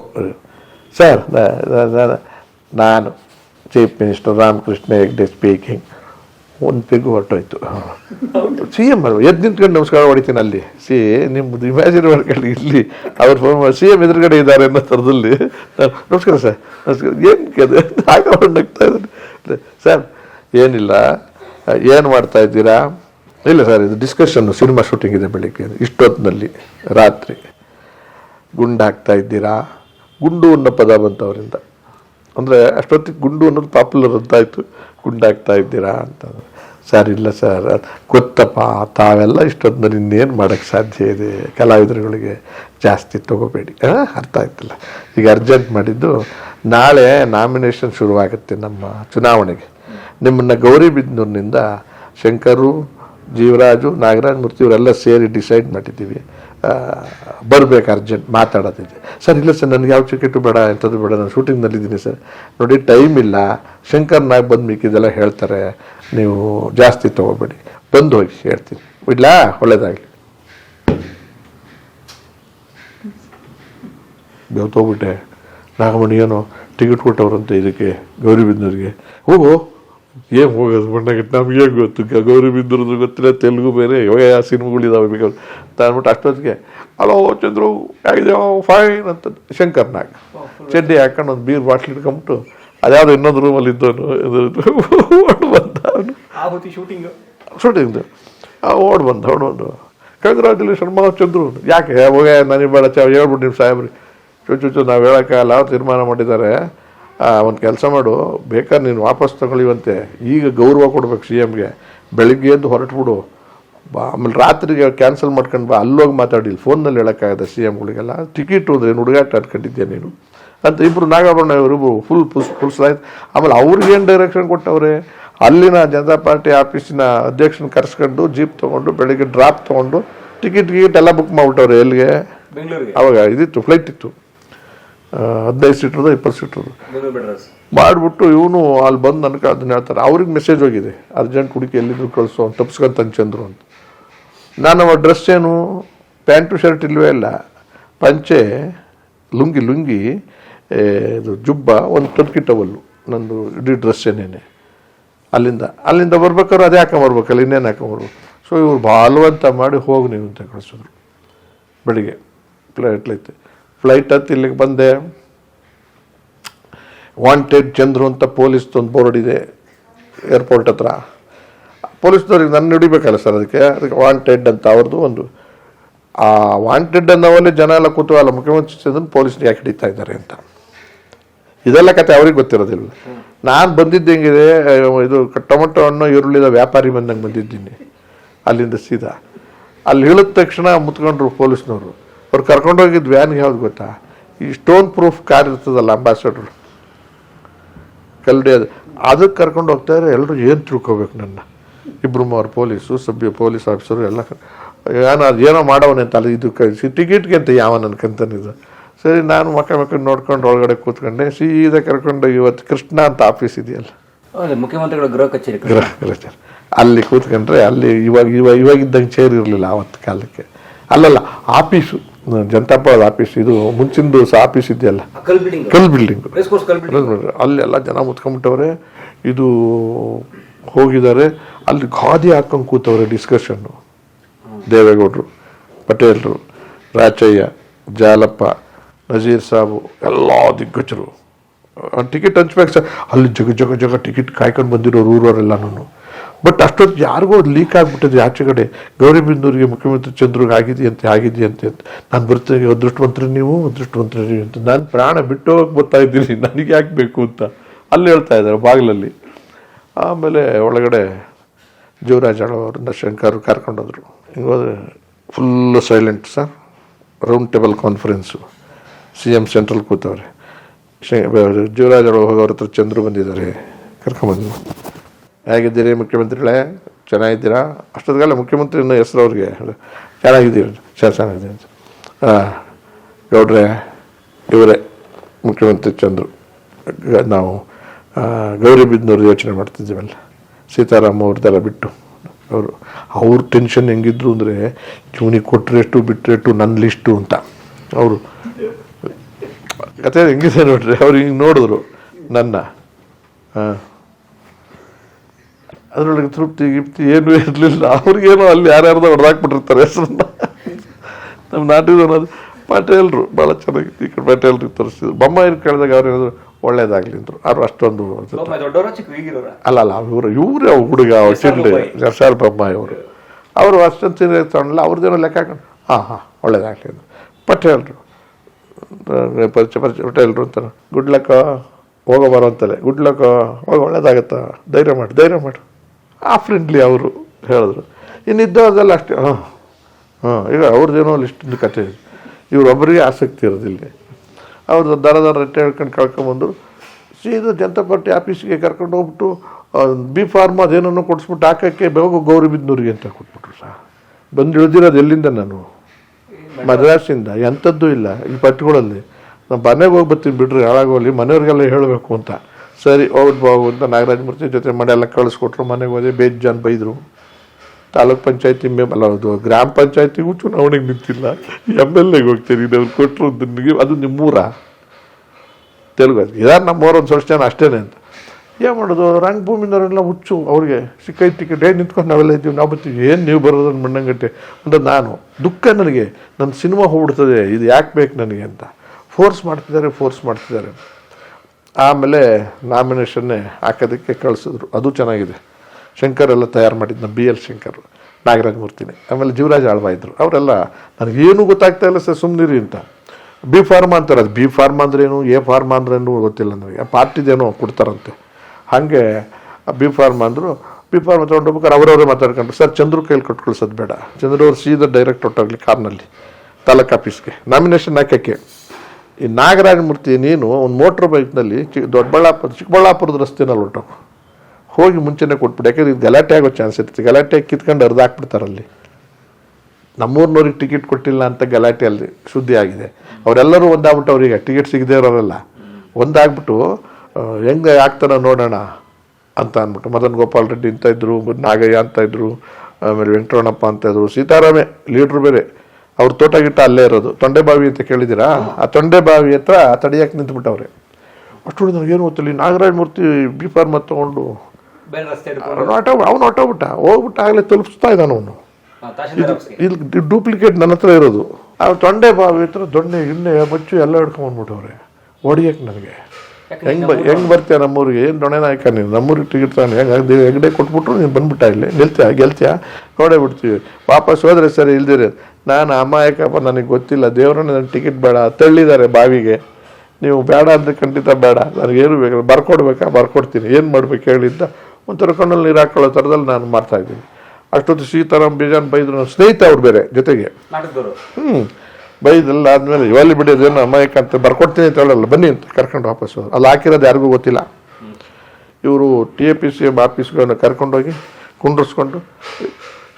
ಸರ್ ನಾನು chief minister Ramakrishna Hegde speaking ಒಂದು ಪೆಗ್ಗು ಹೊರಟೋಯ್ತು. ಸಿ ಎಂ ಅಲ್ವ? ಎದ್ದು ನಿಂತ್ಕೊಂಡು ನಮಸ್ಕಾರ ಹೊಡಿತೀನಿ ಅಲ್ಲಿ. ಸಿ, ನಿಮ್ಮದು ಇಮ್ಯಾಜಿನ್ ಮಾಡ್ಕೊಳ್ಳಿ ಇಲ್ಲಿ ಅವ್ರು ಫೋನ್ ಮಾಡಿ, ಸಿ, ಎಂ ಎದುರುಗಡೆ ಇದ್ದಾರೆ ಅನ್ನೋ ಥರದಲ್ಲಿ. ನಮಸ್ಕಾರ ಸರ್. ನಮಸ್ಕಾರ. ಏನು ಕೇಳಿದೆ ಆಗ ನಗ್ತಾ ಇದ್ದಾರೆ. ಸರ್, ಏನಿಲ್ಲ. ಏನು ಮಾಡ್ತಾ ಇದ್ದೀರಾ? ಇಲ್ಲ ಸರ್, ಇದು ಡಿಸ್ಕಷನ್ನು ಸಿನಿಮಾ ಶೂಟಿಂಗ್ ಇದೆ ಬೆಳಿಗ್ಗೆ. ಇಷ್ಟೊತ್ತಿನಲ್ಲಿ, ರಾತ್ರಿ. ಗುಂಡಾಗ್ತಾ ಇದ್ದೀರಾ? ಗುಂಡು ಅನ್ನೋ ಪದ ಬಂತು ಅವರಿಂದ ಅಂದರೆ ಅಷ್ಟೊತ್ತಿಗೆ ಗುಂಡು ಅನ್ನೋದು ಪಾಪ್ಯುಲರ್ ಅಂತಾಯಿತು. ಗುಂಡಾಗ್ತಾ ಇದ್ದೀರಾ ಅಂತ ಸರ್, ಇಲ್ಲ ಸರ್. ಗೊತ್ತಪ್ಪ, ತಾವೆಲ್ಲ ಇಷ್ಟೊತ್ತಿನಲ್ಲಿ ಇನ್ನೇನು ಮಾಡೋಕ್ಕೆ ಸಾಧ್ಯ ಇದೆ? ಕಲಾವಿದರುಗಳಿಗೆ ಜಾಸ್ತಿ ತಗೋಬೇಡಿ. ಅರ್ಥ ಆಯ್ತಲ್ಲ. ಈಗ ಅರ್ಜೆಂಟ್ ಮಾಡಿದ್ದು, ನಾಳೆ ನಾಮಿನೇಷನ್ ಶುರುವಾಗುತ್ತೆ ನಮ್ಮ ಚುನಾವಣೆಗೆ. ನಿಮ್ಮನ್ನು ಗೌರಿಬಿದನೂರಿನಿಂದ ಶಂಕರು, ಜೀವರಾಜು, ನಾಗರಾಜ್ ಮೂರ್ತಿ ಇವರೆಲ್ಲ ಸೇರಿ ಡಿಸೈಡ್ ಮಾಡಿದ್ದೀವಿ ಬರಬೇಕು ಅರ್ಜೆಂಟ್ ಮಾತಾಡೋದಿದೆ. ಸರ್, ಇಲ್ಲ ಸರ್, ನನಗೆ ಯಾವ ಟಿಕೆಟು ಬೇಡ, ಎಂಥದ್ದು ಬೇಡ, ನಾನು ಶೂಟಿಂಗ್ನಲ್ಲಿದ್ದೀನಿ ಸರ್. ನೋಡಿ ಟೈಮ್ ಇಲ್ಲ. ಶಂಕರ್ ನಾಗ್ ಬಂದು ಮಿಕ್ಕಿದೆಲ್ಲ ಹೇಳ್ತಾರೆ, ನೀವು ಜಾಸ್ತಿ ತೊಗೋಬೇಡಿ. ಬಂದು ಹೋಗಿ, ಹೇಳ್ತೀನಿ. ಇಡ್ಲಾ? ಒಳ್ಳೇದಾಗಲಿ. ಬೆವ್ತೋಗ್ಬಿಟ್ಟೆ ನಾಗಮಣಿ ಏನು ಟಿಕೆಟ್ ಕೊಟ್ಟವ್ರಂತೆ ಇದಕ್ಕೆ ಗೌರಿಬಿದ್ದವ್ರಿಗೆ ಹೋಗು. ಏನು ಹೋಗೋದು? ಬಣ್ಣಗಿಟ್ಟು ಹೇಗೆ ಗೊತ್ತು? ಗ- ಬಿದ್ದರದ್ದು ಗೊತ್ತಿಲ್ಲ ತೆಲುಗು ಬೇರೆ ಇವಾಗ ಯಾವ ಸಿನಿಮಾಗಳಿದ್ದಾವೆ ಬಿಕಾಸ್ ತಾನ್ಬಿಟ್ಟು ಅಷ್ಟೊತ್ತಿಗೆ ಅಲೋ ಚಂದ್ರು ಹೇಗಿದೆ? ಫೈನ್ ಅಂತ ಶಂಕರ್ ನಾಗ್ ಚಡ್ಡಿ ಹಾಕೊಂಡು ಒಂದು ಬೀರ್ ಬಾಟ್ಲಿ ಇಟ್ಕೊಂಬಿಟ್ಟು ಅದ್ಯಾವುದು ಇನ್ನೊಂದು ರೂಮಲ್ಲಿ ಇದ್ದವನು ಓಡ್ ಬಂದ ಅವನು ಶೂಟಿಂಗ್ ಶೂಟಿಂಗ್ದು ಓಡ್ ಬಂದ ಬಂದು ಕಂಗ್ರಾಚುಲೇಷನ್ ಮಾವ ಚಂದ್ರು. ಯಾಕೆ? ಹೋಗ ನನಗೆ ಬೇಡ ಚ ಹೇಳ್ಬಿಟ್ಟು ನಿಮ್ಮ ಸಾಹೇಬ್ರಿ ಚುಚ್ಚು ಚು ಚು ನಾವು ಹೇಳೋಕ್ಕಾಗಲ್ಲ ತೀರ್ಮಾನ ಮಾಡಿದ್ದಾರೆ. ಒಂದು ಕೆಲಸ ಮಾಡು. ಬೇಕಾದ್ರೆ ನೀನು ವಾಪಸ್ ತಗೊಳ್ಳಿವಂತೆ. ಈಗ ಗೌರವ ಕೊಡ್ಬೇಕು ಸಿ ಎಮ್ಗೆ. ಬೆಳಿಗ್ಗೆ ಎದ್ದು ಹೊರಟ್ಬಿಡು. ಬಾ ಆಮೇಲೆ ರಾತ್ರಿಗೆ ಕ್ಯಾನ್ಸಲ್ ಮಾಡ್ಕೊಂಡು ಬಾ. ಅಲ್ಲೋಗಿ ಮಾತಾಡಿ. ಫೋನಲ್ಲಿ ಹೇಳೋಕ್ಕಾಗತ್ತೆ ಸಿ ಎಮ್ಗಳಿಗೆಲ್ಲ. ಟಿಕೆಟ್ ಏನು ಹುಡುಗಾಟ ಅಂದ್ಕೊಂಡಿದ್ದೆ ನೀನು? ಅಂತ ಇಬ್ಬರು ನಾಗಾಭರಣ ಇವರು ಫುಲ್ ಪುಸ್ ಪುಲ್ಸ್ ಆಯ್ತು ಆಮೇಲೆ ಅವ್ರಿಗೇನು ಡೈರೆಕ್ಷನ್ ಕೊಟ್ಟವ್ರೆ? ಅಲ್ಲಿನ ಜನತಾ ಪಾರ್ಟಿ ಆಫೀಸಿನ ಅಧ್ಯಕ್ಷನ ಕರೆಸ್ಕೊಂಡು ಜೀಪ್ ತೊಗೊಂಡು ಬೆಳಿಗ್ಗೆ ಡ್ರಾಪ್ ತೊಗೊಂಡು ಟಿಕೆಟ್ ಗಿಕೆಟ್ ಎಲ್ಲ ಬುಕ್ ಮಾಡಿಬಿಟ್ಟವ್ರೆ ಎಲ್ಲಿಗೆ? ಬೆಂಗಳೂರಿಗೆ. ಅವಾಗ ಇದಿತ್ತು ಫ್ಲೈಟ್ ಇತ್ತು. ಹದಿನೈದು ಸೀಟ್ರದ್ದು, ಇಪ್ಪತ್ತು ಸೀಟ್ರದ್ದು. ಮಾಡಿಬಿಟ್ಟು ಇವನು ಅಲ್ಲಿ ಬಂದು ನನಗೆ ಅದನ್ನ ಹೇಳ್ತಾರೆ. ಅವ್ರಿಗೆ ಮೆಸೇಜ್ ಹೋಗಿದೆ. ಅರ್ಜೆಂಟ್ ಹುಡುಕಿ ಎಲ್ಲಿದ್ರು ಕಳಿಸು ಅವ್ನು ತಪ್ಸ್ಕೊಂತ ಚಂದ್ರು ಅಂತ. ನಾನು ಅವ ಡ್ರೆಸ್ ಏನು, ಪ್ಯಾಂಟು ಶರ್ಟ್ ಇಲ್ವೇ ಇಲ್ಲ. ಪಂಚೆ, ಲುಂಗಿ ಲುಂಗಿ ಇದು ಜುಬ್ಬ, ಒಂದು ಟರ್ಕಿ ಟವಲ್ಲು ನಂದು ಇಡೀ ಡ್ರೆಸ್ ಏನೇನೆ. ಅಲ್ಲಿಂದ ಅಲ್ಲಿಂದ ಬರ್ಬೇಕಾದ್ರೆ ಅದೇ ಹಾಕೊಂಬರ್ಬೇಕಲ್ಲ ಇನ್ನೇನು ಹಾಕೊಂಬರ್ಬೇಕು ಸೊ ಇವ್ರು ಬಾಲ್ವಂತ ಮಾಡಿ ಹೋಗಿ ನೀವು ಅಂತ ಕಳಿಸಿದ್ರು. ಬೆಳಿಗ್ಗೆ ಫ್ಲೈಟ್ ಐತೆ ಫ್ಲೈಟ್ ಹತ್ತಿ ಇಲ್ಲಿಗೆ ಬಂದೆ. ವಾಂಟೆಡ್ ಚಂದ್ರು ಅಂತ ಪೊಲೀಸ್ದು ಒಂದು ಬೋರ್ಡ್ ಇದೆ ಏರ್ಪೋರ್ಟ್ ಹತ್ರ. ಪೊಲೀಸ್ನವ್ರಿಗೆ ನನ್ನ ಹಿಡಿಬೇಕಲ್ಲ ಸರ್ ಅದಕ್ಕೆ ಅದಕ್ಕೆ ವಾಂಟೆಡ್ ಅಂತ ಅವ್ರದ್ದು ಒಂದು, ಆ ವಾಂಟೆಡ್ ಅನ್ನೋವಲ್ಲೇ ಜನ ಎಲ್ಲ ಕೂತವಲ್ಲ ಮುಖ್ಯಮಂತ್ರಿ ಚಂದ್ರನ್ ಪೊಲೀಸ್ರು ಯಾಕೆ ಹಿಡಿತಾ ಇದ್ದಾರೆ ಅಂತ. ಇದೆಲ್ಲ ಕತೆ ಅವ್ರಿಗೆ ಗೊತ್ತಿರೋದಿಲ್ಲ ನಾನು ಬಂದಿದ್ದು ಹೆಂಗಿದೆ, ಇದು ಟೊಮೊಟೊ ಹಣ್ಣು, ಈರುಳ್ಳಿದ ವ್ಯಾಪಾರಿ ಬಂದಂಗೆ ಬಂದಿದ್ದೀನಿ, ಅಲ್ಲಿಂದ ಸೀದಾ. ಅಲ್ಲಿ ಹೇಳಿದ ತಕ್ಷಣ ಮುತ್ಕೊಂಡ್ರು ಪೊಲೀಸ್ನವರು. ಅವ್ರು ಕರ್ಕೊಂಡೋಗಿದ್ದು ವ್ಯಾನ್ಗೆ ಯಾವ್ದು ಗೊತ್ತಾ? ಈ ಸ್ಟೋನ್ ಪ್ರೂಫ್ ಕಾರ್ ಇರ್ತದಲ್ಲ ಅಂಬಾಸಡರ್ ಕಲ್ಡಿ ಅದು ಅದಕ್ಕೆ ಕರ್ಕೊಂಡು ಹೋಗ್ತಾರೆ ಎಲ್ಲರೂ ಏನು ತಿಳ್ಕೊಬೇಕು ನನ್ನ? ಇಬ್ಬರು ಮೂವರು ಪೊಲೀಸು ಸಭ್ಯ ಪೊಲೀಸ್ ಆಫೀಸರು ಎಲ್ಲ ಏನೋ ಅದು ಏನೋ ಮಾಡವನೆ ಅಂತ ಅಲ್ಲಿ ಇದು ಟಿಕೆಟ್ಗೆ ಅಂತ ಯಾವ ಅನ್ಕಂತಾನಿದ್ದು ಸರಿ ನಾನು ಮಕ್ಕ ಮಕ್ಕ ನೋಡ್ಕೊಂಡು ಒಳಗಡೆ ಕೂತ್ಕೊಂಡೆ ಸೀದಾ ಕರ್ಕೊಂಡು ಇವತ್ತು ಕೃಷ್ಣ ಅಂತ ಆಫೀಸ್ ಇದೆಯಲ್ಲ. ಮುಖ್ಯಮಂತ್ರಿಗಳ ಗೃಹ ಕಚೇರಿ ಗೃಹ ಕಚೇರಿ. ಅಲ್ಲಿ ಕೂತ್ಕೊಂಡ್ರೆ ಅಲ್ಲಿ ಇವಾಗ ಇವಾಗ ಇವಾಗಿದ್ದಂಗೆ ಚೇರ್ ಇರಲಿಲ್ಲ ಆವತ್ತು ಕಾಲಕ್ಕೆ. ಅಲ್ಲಲ್ಲ ಆಫೀಸು ಜನತಾ ಪಾಲ್ ಆಫೀಸ್ ಇದು ಮುಂಚಿಂದು ಸಹ ಆಫೀಸ್ ಇದೆಯಲ್ಲ? ಕಲ್ ಬಿಲ್ಡಿಂಗ್. ಕಲ್ ಅಲ್ಲೆಲ್ಲ ಜನ ಮುತ್ಕೊಂಡ್ಬಿಟ್ಟವ್ರೆ. ಇದು ಹೋಗಿದ್ದಾರೆ. ಅಲ್ಲಿ ಗಾದಿ ಹಾಕೊಂಡು ಕೂತವ್ರೆ ಡಿಸ್ಕಷನ್ನು ದೇವೇಗೌಡರು ಪಟೇಲ್ರು ರಾಚಯ್ಯ ಜಾಲಪ್ಪ ನಜೀರ್ ಸಾಬು ಎಲ್ಲ ದಿಗ್ಗಜರು. Ticket ಹಂಚ್ಬೇಕು sir. ಅಲ್ಲಿ ಜಗ ಜಗ ಜಗ ಟಿಕೆಟ್ ಕಾಯ್ಕೊಂಡು ಬಂದಿರೋರು ಊರವರೆಲ್ಲನೂ ಬಟ್ ಅಷ್ಟೊತ್ತು ಯಾರಿಗೂ ಅದು ಲೀಕ್ ಆಗಿಬಿಟ್ಟಿದೆ ಆಚೆ ಕಡೆ ಗೌರಿಬಿಂದೂರಿಗೆ ಮುಖ್ಯಮಂತ್ರಿ ಚಂದ್ರಿಗೆ ಆಗಿದೆಯಂತೆ ಆಗಿದೆಯಂತೆ ಅಂತ. ನಾನು ಬರ್ತೀನಿ, ಅದೃಷ್ಟವಂತ್ರಿ ನೀವು ಅದೃಷ್ಟವಂತ್ರಿ ನೀವು ಅಂತ. ನಾನು ಪ್ರಾಣ ಬಿಟ್ಟು ಹೋಗಿ ಬರ್ತಾ ಇದ್ದೀನಿ, ನನಗೆ ಯಾಕೆ ಅಂತ. ಅಲ್ಲಿ ಹೇಳ್ತಾ ಇದ್ದಾರೆ ಬಾಗಿಲಲ್ಲಿ. ಆಮೇಲೆ ಒಳಗಡೆ ಜೀವರಾಜ್ ಅವ್ರನ್ನ ಶಂಕರ್ ಕರ್ಕೊಂಡೋದ್ರು. ಹಿಂಗೆ ಹೋದ್ರೆ full silent sir round table conference C M central ಕೂತವ್ರೆ. Jeevaraj ಹೋಗೋರ ಹತ್ರ ಚಂದ್ರು ಬಂದಿದ್ದಾರೆ. ಕರ್ಕೊಂಬಂದ್ರು ಹೇಗಿದ್ದೀರಿ ಮುಖ್ಯಮಂತ್ರಿಗಳೇ? ಚೆನ್ನಾಗಿದ್ದೀರಾ? ಅಷ್ಟೊತ್ತಿಗೆಲ್ಲ ಮುಖ್ಯಮಂತ್ರಿ ಇನ್ನೂ ಹೆಸರು ಅವ್ರಿಗೆ ಚೆನ್ನಾಗಿದ್ದೀರಿ? ಸರ್ ಚೆನ್ನಾಗಿದ್ದೀನಿ ಹಾಂ ಗೌಡ್ರೆ, ಇವರೇ ಮುಖ್ಯಮಂತ್ರಿ ಚಂದ್ರು. ನಾವು ಗೌರಿಬಿದ್ನವ್ರು ಯೋಚನೆ ಮಾಡ್ತಿದ್ದೀವಲ್ಲ, ಸೀತಾರಾಮ್ ಅವ್ರದ್ದೆಲ್ಲ ಬಿಟ್ಟು. ಅವರು, ಅವ್ರ ಟೆನ್ಷನ್ ಹೆಂಗಿದ್ರು ಅಂದರೆ, ಇವನಿಗೆ ಕೊಟ್ಟರೆಷ್ಟು ಬಿಟ್ಟರೆಷ್ಟು ನನ್ನ ಲಿಸ್ಟು ಅಂತ. ಅವರು ಕತೆ ಹೆಂಗಿದೆ ನೋಡ್ರಿ, ಅವ್ರು ಹಿಂಗೆ ನೋಡಿದ್ರು, ನನ್ನ. ಹಾಂ ಅದರೊಳಗೆ ತೃಪ್ತಿ ಗಿಪ್ತಿ ಏನೂ ಇರಲಿಲ್ಲ. ಅವ್ರಿಗೇನೋ ಅಲ್ಲಿ ಯಾರ್ಯಾರ್ದೋ ಹೊಡೆದಾಕ್ಬಿಟ್ಟಿರ್ತಾರೆ ಹೆಸರನ್ನ. ನಮ್ಮ ನಾಟಿದ ಅನ್ನೋದು ಪಟೇಲ್ರು ಭಾಳ ಚೆನ್ನಾಗಿತ್ತು ಈ ಕಡೆ ಪಟೇಲ್ರಿಗೆ ತರಿಸಿದ್ರು ಬೊಮ್ಮಾಯಿನ ಕೇಳಿದಾಗ ಅವ್ರು ಹೇಳಿದ್ರು ಒಳ್ಳೇದಾಗ್ಲಿ ಅಂದರು. ಅವ್ರು ಅಷ್ಟೊಂದು ಅಲ್ಲ ಅಲ್ಲ ಇವರು ಇವರೇ ಹುಡುಗ ಚಿಲ್ಲೆ ಜರ್ಸಾಲ್ ಬೊಮ್ಮಾಯಿ. ಅವರು. ಅವರು ಅಷ್ಟೊಂದು ಸೀರಿಯಸ್ ತಗೊಂಡಿಲ್ಲ ಅವ್ರದ್ದೇನೋ ಲೆಕ್ಕ ಹಾಕೊಂಡು ಹಾಂ ಹಾಂ ಒಳ್ಳೇದಾಗಲಿ ಅಂದರು. ಪಟೇಲ್ರು ಪರಿಚಯ ಪರಿಚಯ ಪಟೇಲ್ರು ಅಂತಾರೆ. ಗುಡ್ ಲಕ್ಕ ಹೋಗೋ ಬರೋ ಅಂತಲೇ. ಗುಡ್ ಲಕ್ಕ ಹೋಗ ಒಳ್ಳೇದಾಗತ್ತಾ. ಧೈರ್ಯ ಮಾಡಿ ಧೈರ್ಯ ಮಾಡು. ಆ ಫ್ರೆಂಡ್ಲಿ ಅವರು ಹೇಳಿದ್ರು. ಇನ್ನಿದ್ದೋದಲ್ಲ ಅಷ್ಟೇ, ಹಾಂ ಹಾಂ, ಈಗ ಅವ್ರದ್ದೇನೋ ಲಿಸ್ಟಿಂದು ಕತೆ. ಇದೆ ಇವರೊಬ್ಬರಿಗೆ ಆಸಕ್ತಿ ಇರೋದಿಲ್ಲ ಅವ್ರದ್ದು ದರ ದರ ರೆಟ್ಟೆ ಹೇಳ್ಕೊಂಡು ಕಳ್ಕೊಂಬಂದರು ಸೀದಾ ಜನತಾ ಪಾರ್ಟಿ ಆಫೀಸಿಗೆ ಕರ್ಕೊಂಡು ಹೋಗ್ಬಿಟ್ಟು ಬಿ ಫಾರ್ಮ್ ಅದೇನೋ ಕೊಡಿಸ್ಬಿಟ್ಟು ಹಾಕೋಕ್ಕೆ ಬೇಗ ಗೌರಿ ಬಿದ್ದನೂರಿಗೆ ಅಂತ ಕೊಟ್ಬಿಟ್ರು ಸಹ. ಬಂದು ಇಳಿದಿರೋದು ಎಲ್ಲಿಂದ ನಾನು? ಮದ್ರಾಸಿಂದ. ಎಂಥದ್ದು ಇಲ್ಲ. ಈ ಪಟ್ಟುಗಳಲ್ಲಿ. ನಮ್ಮ ಮನೆಗೆ ಹೋಗಿ ಬರ್ತೀನಿ ಬಿಡ್ರಿ, ಹಾಳಾಗೋಲಿ, ಮನೆಯವ್ರಿಗೆಲ್ಲ ಹೇಳಬೇಕು ಅಂತ. ಸರಿ ಹೋಗ್ಬಿಟ್ಟು ಬಾ ಅಂತ ನಾಗರಾಜ ಮೂರ್ತಿ ಜೊತೆ ಮನೆಯೆಲ್ಲ ಕಳಿಸ್ಕೊಟ್ರು, ಮನೆಗೆ ಹೋದೆ ಬೇಜ್ ಜನ ಬೈದರು. ತಾಲೂಕ್ ಪಂಚಾಯತಿ ಅಲ್ಲ, ಅದು ಗ್ರಾಮ ಪಂಚಾಯತಿಗೂ ಚುನಾವಣೆಗೆ ನಿಂತಿಲ್ಲ. ಎಂ ಎಲ್ ಎಗೆ ಹೋಗ್ತೀರಿ ಅವ್ರು ಕೊಟ್ಟರು ನಿಮಗೆ, ಅದು ನಿಮ್ಮೂರ ತೆಲುಗು ಇದಾರೆ ನಮ್ಮೂರ ಒಂದು ಸ್ವಲ್ಪ ಜನ ಅಷ್ಟೇನೆ ಅಂತ. ಏನು ಮಾಡೋದು? ರಂಗಭೂಮಿನವರೆಲ್ಲ ಹುಚ್ಚು ಅವ್ರಿಗೆ. ಸಿಕ್ಕೈ ಟಿಕೆಟ್ ಏನು ನಿಂತ್ಕೊಂಡು ನಾವೆಲ್ಲ ಇದ್ದೀವಿ, ನಾವು ಬರ್ತೀವಿ ಏನು ನೀವು ಬರೋದನ್ನು ಮಣ್ಣಂಗಟ್ಟೆ ಅಂತ ನಾನು. ದುಃಖ ನನಗೆ. ನನ್ನ ಸಿನಿಮಾ ಹೋಗ್ಬಿಡ್ತದೆ, ಇದು ಯಾಕೆ ಬೇಕು ನನಗೆ ಅಂತ. ಫೋರ್ಸ್ ಮಾಡ್ತಿದ್ದಾರೆ ಫೋರ್ಸ್ ಮಾಡ್ತಿದ್ದಾರೆ ಆಮೇಲೆ ನಾಮಿನೇಷನ್ನೇ ಹಾಕೋದಕ್ಕೆ ಕಳಿಸಿದ್ರು. ಅದು ಚೆನ್ನಾಗಿದೆ. ಶಂಕರ್ ಎಲ್ಲ ತಯಾರು ಮಾಡಿದ್ನ ಬಿ ಎಲ್ ಶಂಕರ್, ನಾಗರಾಜ್ ಮೂರ್ತಿನೇ. ಆಮೇಲೆ ಜೀವರಾಜ್ ಆಳ್ವ ಇದ್ದರು ಅವರೆಲ್ಲ ನನಗೇನು ಗೊತ್ತಾಗ್ತಾ ಇಲ್ಲ ಸರ್ ಸುಮ್ಮನಿರಿ ಅಂತ. ಬಿ ಫಾರ್ಮ್ ಅಂತಾರೆ. ಅದು ಬಿ ಫಾರ್ಮಾ ಅಂದ್ರೇನು ಎ ಫಾರ್ಮಾ ಅಂದ್ರೇನು ಗೊತ್ತಿಲ್ಲ ನನಗೆ ಪಾರ್ಟಿದೇನೋ ಕೊಡ್ತಾರಂತೆ. ಹಾಗೆ ಬಿ ಫಾರ್ಮ್ ಅಂದರು. ಬಿ ಫಾರ್ಮಾ ತೊಗೊಂಡು ಹೋಗ್ಬೇಕಾದ್ರೆ ಅವರವರೇ ಮಾತಾಡ್ಕೊಂಡ್ರು. ಸರ್, ಚಂದ್ರು ಕೈಲಿ ಕೊಟ್ಕೊಳ್ಸೋದು ಕಳ್ಸೋದು ಬೇಡ ಚಂದ್ರವ್ರು ಸೀದಾ ಡೈರೆಕ್ಟ್ ಹೊಟ್ಟೋಗ್ಲಿ ಕಾರ್ನಲ್ಲಿ, ತಾಲೂಕು ಆಫೀಸ್ಗೆ. ನಾಮಿನೇಷನ್ ಹಾಕೋಕ್ಕೆ ಈ ನಾಗರಾಜ ಮೂರ್ತಿ ನೀನು ಒಂದು ಮೋಟ್ರ್ ಬೈಕ್ನಲ್ಲಿ ಚಿ ದೊಡ್ಡಬಳ್ಳಾಪುರ, ಚಿಕ್ಕಬಳ್ಳಾಪುರದ ರಸ್ತೆನಲ್ಲಿ ಹೊರಟು. ಹೋಗಿ ಮುಂಚೆನೇ ಕೊಟ್ಬಿಡಿ. ಯಾಕಂದ್ರೆ ಇದು ಗಲಾಟೆ ಆಗೋ ಚಾನ್ಸ್ ಇರ್ತದೆ. ಗಲಾಟೆ ಕಿತ್ಕೊಂಡು ಅರ್ಧ ಹಾಕ್ಬಿಡ್ತಾರಲ್ಲಿ ನಮ್ಮೂರ್ನವ್ರಿಗೆ ಟಿಕೆಟ್ ಕೊಟ್ಟಿಲ್ಲ ಅಂತ ಗಲಾಟೆ ಅಲ್ಲಿ ಸುದ್ದಿ ಆಗಿದೆ. ಅವರೆಲ್ಲರೂ ಒಂದಾಗ್ಬಿಟ್ಟು ಅವರಿಗೆ ಟಿಕೆಟ್ ಸಿಗದೇ ಇರೋರಲ್ಲ. ಒಂದಾಗ್ಬಿಟ್ಟು ಹೆಂಗೆ ಆಗ್ತಾನೋ ನೋಡೋಣ ಅಂತ ಅಂದ್ಬಿಟ್ಟು. ಮದನ್ ಗೋಪಾಲ್ ರೆಡ್ಡಿ ಅಂತ ಇದ್ದರು ನಾಗಯ್ಯ ಅಂತ ಇದ್ದರು ಆಮೇಲೆ ವೆಂಕಟರಮಣಪ್ಪ ಅಂತ ಇದ್ದರು ಸೀತಾರಾಮೇ ಲೀಡ್ರು ಬೇರೆ. ಅವ್ರ ತೋಟ ಗಿಟ್ಟ ಅಲ್ಲೇ ಇರೋದು. ತೊಂಡೆ ಬಾವಿ ಅಂತ ಕೇಳಿದಿರಾ ಆ ತೊಂಡೆ ಬಾವಿ ಹತ್ರ ತಡಿಯಕ್ಕೆ ನಿಂತ್ಬಿಟ್ಟವ್ರೆ. ಅಷ್ಟು ನನಗೇನು ಗೊತ್ತಿಲ್ಲ. ನಾಗರಾಜ್ ಮೂರ್ತಿ ಬಿ ಫಾರ್ಮ ತಗೊಂಡು ರಸ್ತೆ ಅವನು ಹೊಟ್ಟೋಗ್ಬಿಟ್ಟ ಹೋಗ್ಬಿಟ್ಟು ಆಗಲೇ ತಲುಪಿಸ್ತಾ ಇದ್ದಾನ ಅವನು. ಇಲ್ಲಿ ಡೂಪ್ಲಿಕೇಟ್ ನನ್ನ ಹತ್ರ ಇರೋದು. ಆ ತೊಂಡೆ ಬಾವಿ ಹತ್ರ ದೊಣ್ಣೆ ಗಿಣ್ಣೆ ಮಚ್ಚು ಎಲ್ಲ ಹಿಡ್ಕೊಂಡ್ಬಿಟ್ಟವ್ರೆ. ಹೊಡಿಯಕ್ಕೆ ನನಗೆ. ಹೆಂಗ್ ಹೆಂಗ್ ಬರ್ತೀಯ ನಮ್ಮೂರಿಗೆ? ಏನು ದೊಣ್ಣೆ ನಾಯಕ ನೀನು? ನಮ್ಮೂರಿಗೆ ಟಿಕೆಟ್ ತಾನೆ ಹೆಂಗೆ ಹೆಗ್ಡೆ ಕೊಟ್ಬಿಟ್ರು ನೀನು ಬಂದ್ಬಿಟ್ಟ ಇಲ್ಲಿ. ಗೆಲ್ತೀಯ ಗೆಲ್ತೀಯ? ನೋಡೇ ಬಿಡ್ತೀವಿ. ವಾಪಸ್ ಹೋದ್ರೆ ಸರಿ ಇಲ್ದಿರ ನಾನು ಅಮಾಯಕಪ್ಪ ನನಗೆ ಗೊತ್ತಿಲ್ಲ. ದೇವ್ರನ್ನ ನನ್ನ ಟಿಕೆಟ್ ಬೇಡ. ತಳ್ಳಿದ್ದಾರೆ ಬಾವಿಗೆ. ನೀವು ಬೇಡ ಅಂದರೆ ಖಂಡಿತ ಬೇಡ. ನನಗೇನು ಬೇಕು? ಬರ್ಕೊಡ್ಬೇಕಾ? ಬರ್ಕೊಡ್ತೀನಿ. ಏನು ಮಾಡ್ಬೇಕು ಹೇಳಿದ್ದ ಒಂಥರ ಕಣ್ಣಲ್ಲಿ ನೀರು ಹಾಕೊಳ್ಳೋ ಥರದಲ್ಲಿ ನಾನು ಮಾಡ್ತಾ ಇದ್ದೀನಿ. ಅಷ್ಟೊತ್ತು ಸೀತಾರಾಮ್ ಬೇಜಾನ್ ಬೈದ್ರು ನನ್ನ ಸ್ನೇಹಿತ ಅವ್ರು ಬೇರೆ ಜೊತೆಗೆ. ಹ್ಞೂ ಬೈದಿಲ್ಲ ಆದಮೇಲೆ ಇವಲ್ಲಿ ಬಿಡೋದೇನು ಅಮಾಯಕ ಅಂತ ಬರ್ಕೊಡ್ತೀನಿ ಅಂತ ಹೇಳಲ್ಲ. ಬನ್ನಿ ಅಂತ ಕರ್ಕೊಂಡು ವಾಪಸ್ ಹೋದ್ರು ಅಲ್ಲಿ ಹಾಕಿರೋದು ಯಾರಿಗೂ ಗೊತ್ತಿಲ್ಲ. ಇವರು ಟಿ ಎ ಪಿ ಸಿ ಆಫೀಸ್ಗಳನ್ನ ಕರ್ಕೊಂಡೋಗಿ ಕುಂಡ್ರಿಸ್ಕೊಂಡು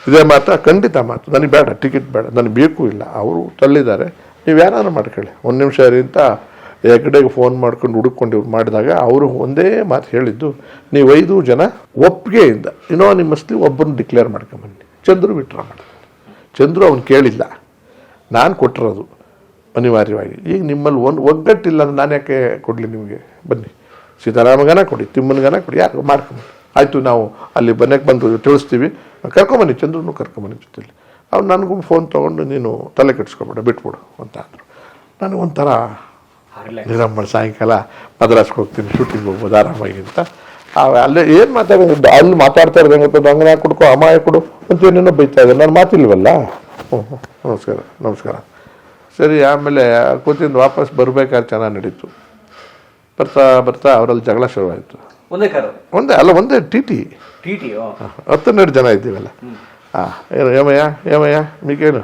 ಇದೇ ಮಾತಾ ಖಂಡಿತ ಮಾತು ನನಗೆ ಬೇಡ, ಟಿಕೆಟ್ ಬೇಡ, ನನಗೆ ಬೇಕು ಇಲ್ಲ. ಅವರು ತಳ್ಳಿದ್ದಾರೆ. ನೀವು ಯಾರು ಮಾಡ್ಕೊಳ್ಳಿ. ಒಂದು ನಿಮಿಷ ಅಂತ ಎಕಡೆಗೆ ಫೋನ್ ಮಾಡ್ಕೊಂಡು ಹುಡುಕೊಂಡು ಮಾಡಿದಾಗ ಅವರು ಒಂದೇ ಮಾತು ಹೇಳಿದ್ದು, ನೀವು ಐದು ಜನ ಒಪ್ಪಿಗೆಯಿಂದ ಇನ್ನೋ ನಿಮ್ಮಸ್ಲಿ ಒಬ್ಬರನ್ನ ಡಿಕ್ಲೇರ್ ಮಾಡ್ಕೊಂಬನ್ನಿ. ಚಂದ್ರು ವಿಟ್ರ ಮಾಡಿ ಚಂದ್ರು ಅವ್ನು ಕೇಳಿಲ್ಲ. ನಾನು ಕೊಟ್ಟಿರೋದು ಅನಿವಾರ್ಯವಾಗಿ. ಈಗ ನಿಮ್ಮಲ್ಲಿ ಒಂದು ಒಗ್ಗಟ್ಟಿಲ್ಲ ಅಂದ್ರೆ ನಾನು ಯಾಕೆ ಕೊಡಲಿ ನಿಮಗೆ? ಬನ್ನಿ. ಸೀತಾರಾಮಗನ ಕೊಡಿ ತಿಮ್ಮನಿಗನ ಕೊಡಿ ಯಾರು ಮಾಡ್ಕೊಂಬನ್ನಿ. ಆಯಿತು ನಾವು ಅಲ್ಲಿ ಬನ್ನಕ್ಕೆ ಬಂದು ತಿಳಿಸ್ತೀವಿ. ಕರ್ಕೊಂಬನ್ನಿ ಚಂದ್ರನು ಕರ್ಕೊಂಬನ್ನಿ ಜೊತೆಲಿ. ಅವ್ನು ನನಗೂ ಫೋನ್ ತೊಗೊಂಡು ನೀನು ತಲೆ ಕೆಡಿಸ್ಕೊಬೇಡ ಬಿಟ್ಬಿಡು ಅಂತ ಅಂದರು. ನನಗೊಂಥರ ನಿರಮ್ಮಳ ಸಾಯಂಕಾಲ ಮದ್ರಾಸ್ಗೆ ಹೋಗ್ತೀನಿ ಶೂಟಿಂಗ್ ಹೋಗ್ಬೋದು ಆರಾಮಾಗಿ ಅಂತ. ಅಲ್ಲೇ ಏನು ಮಾತಾಡೋದು ಅಲ್ಲಿ ಮಾತಾಡ್ತಾ ಇರೋದು ಗೊತ್ತದ ಹಂಗನ ಕೊಡ್ಕೊ ಅಮಾಯ ಕೊಡು ಅಂತ ಏನೇನೋ ಬೈತಾ ಇದ್ದಾರೆ. ನಾನು ಮಾತಿಲ್ವಲ್ಲ? ಹ್ಞೂ ಹ್ಞೂ ನಮಸ್ಕಾರ ನಮಸ್ಕಾರ. ಸರಿ ಆಮೇಲೆ ಕೂತಿಂದ ವಾಪಸ್ ಬರ್ಬೇಕಾದ್ರೆ ಚೆನ್ನಾಗಿ ನಡೀತು. ಬರ್ತಾ ಬರ್ತಾ ಅವರಲ್ಲಿ ಜಗಳ ಶುರುವಾಯಿತು. ಒಂದೇ ಕಾರ. ಒಂದೇ ಅಲ್ಲ ಒಂದೇ ಟಿ ಟಿ. ಟಿ ಹನ್ನೆರಡು ಜನ ಇದ್ದೀವಲ್ಲ. ಹಾಂ ಏನು ಏಮಯ್ಯ ಏಮಯ್ಯ ಮೀಕೇನು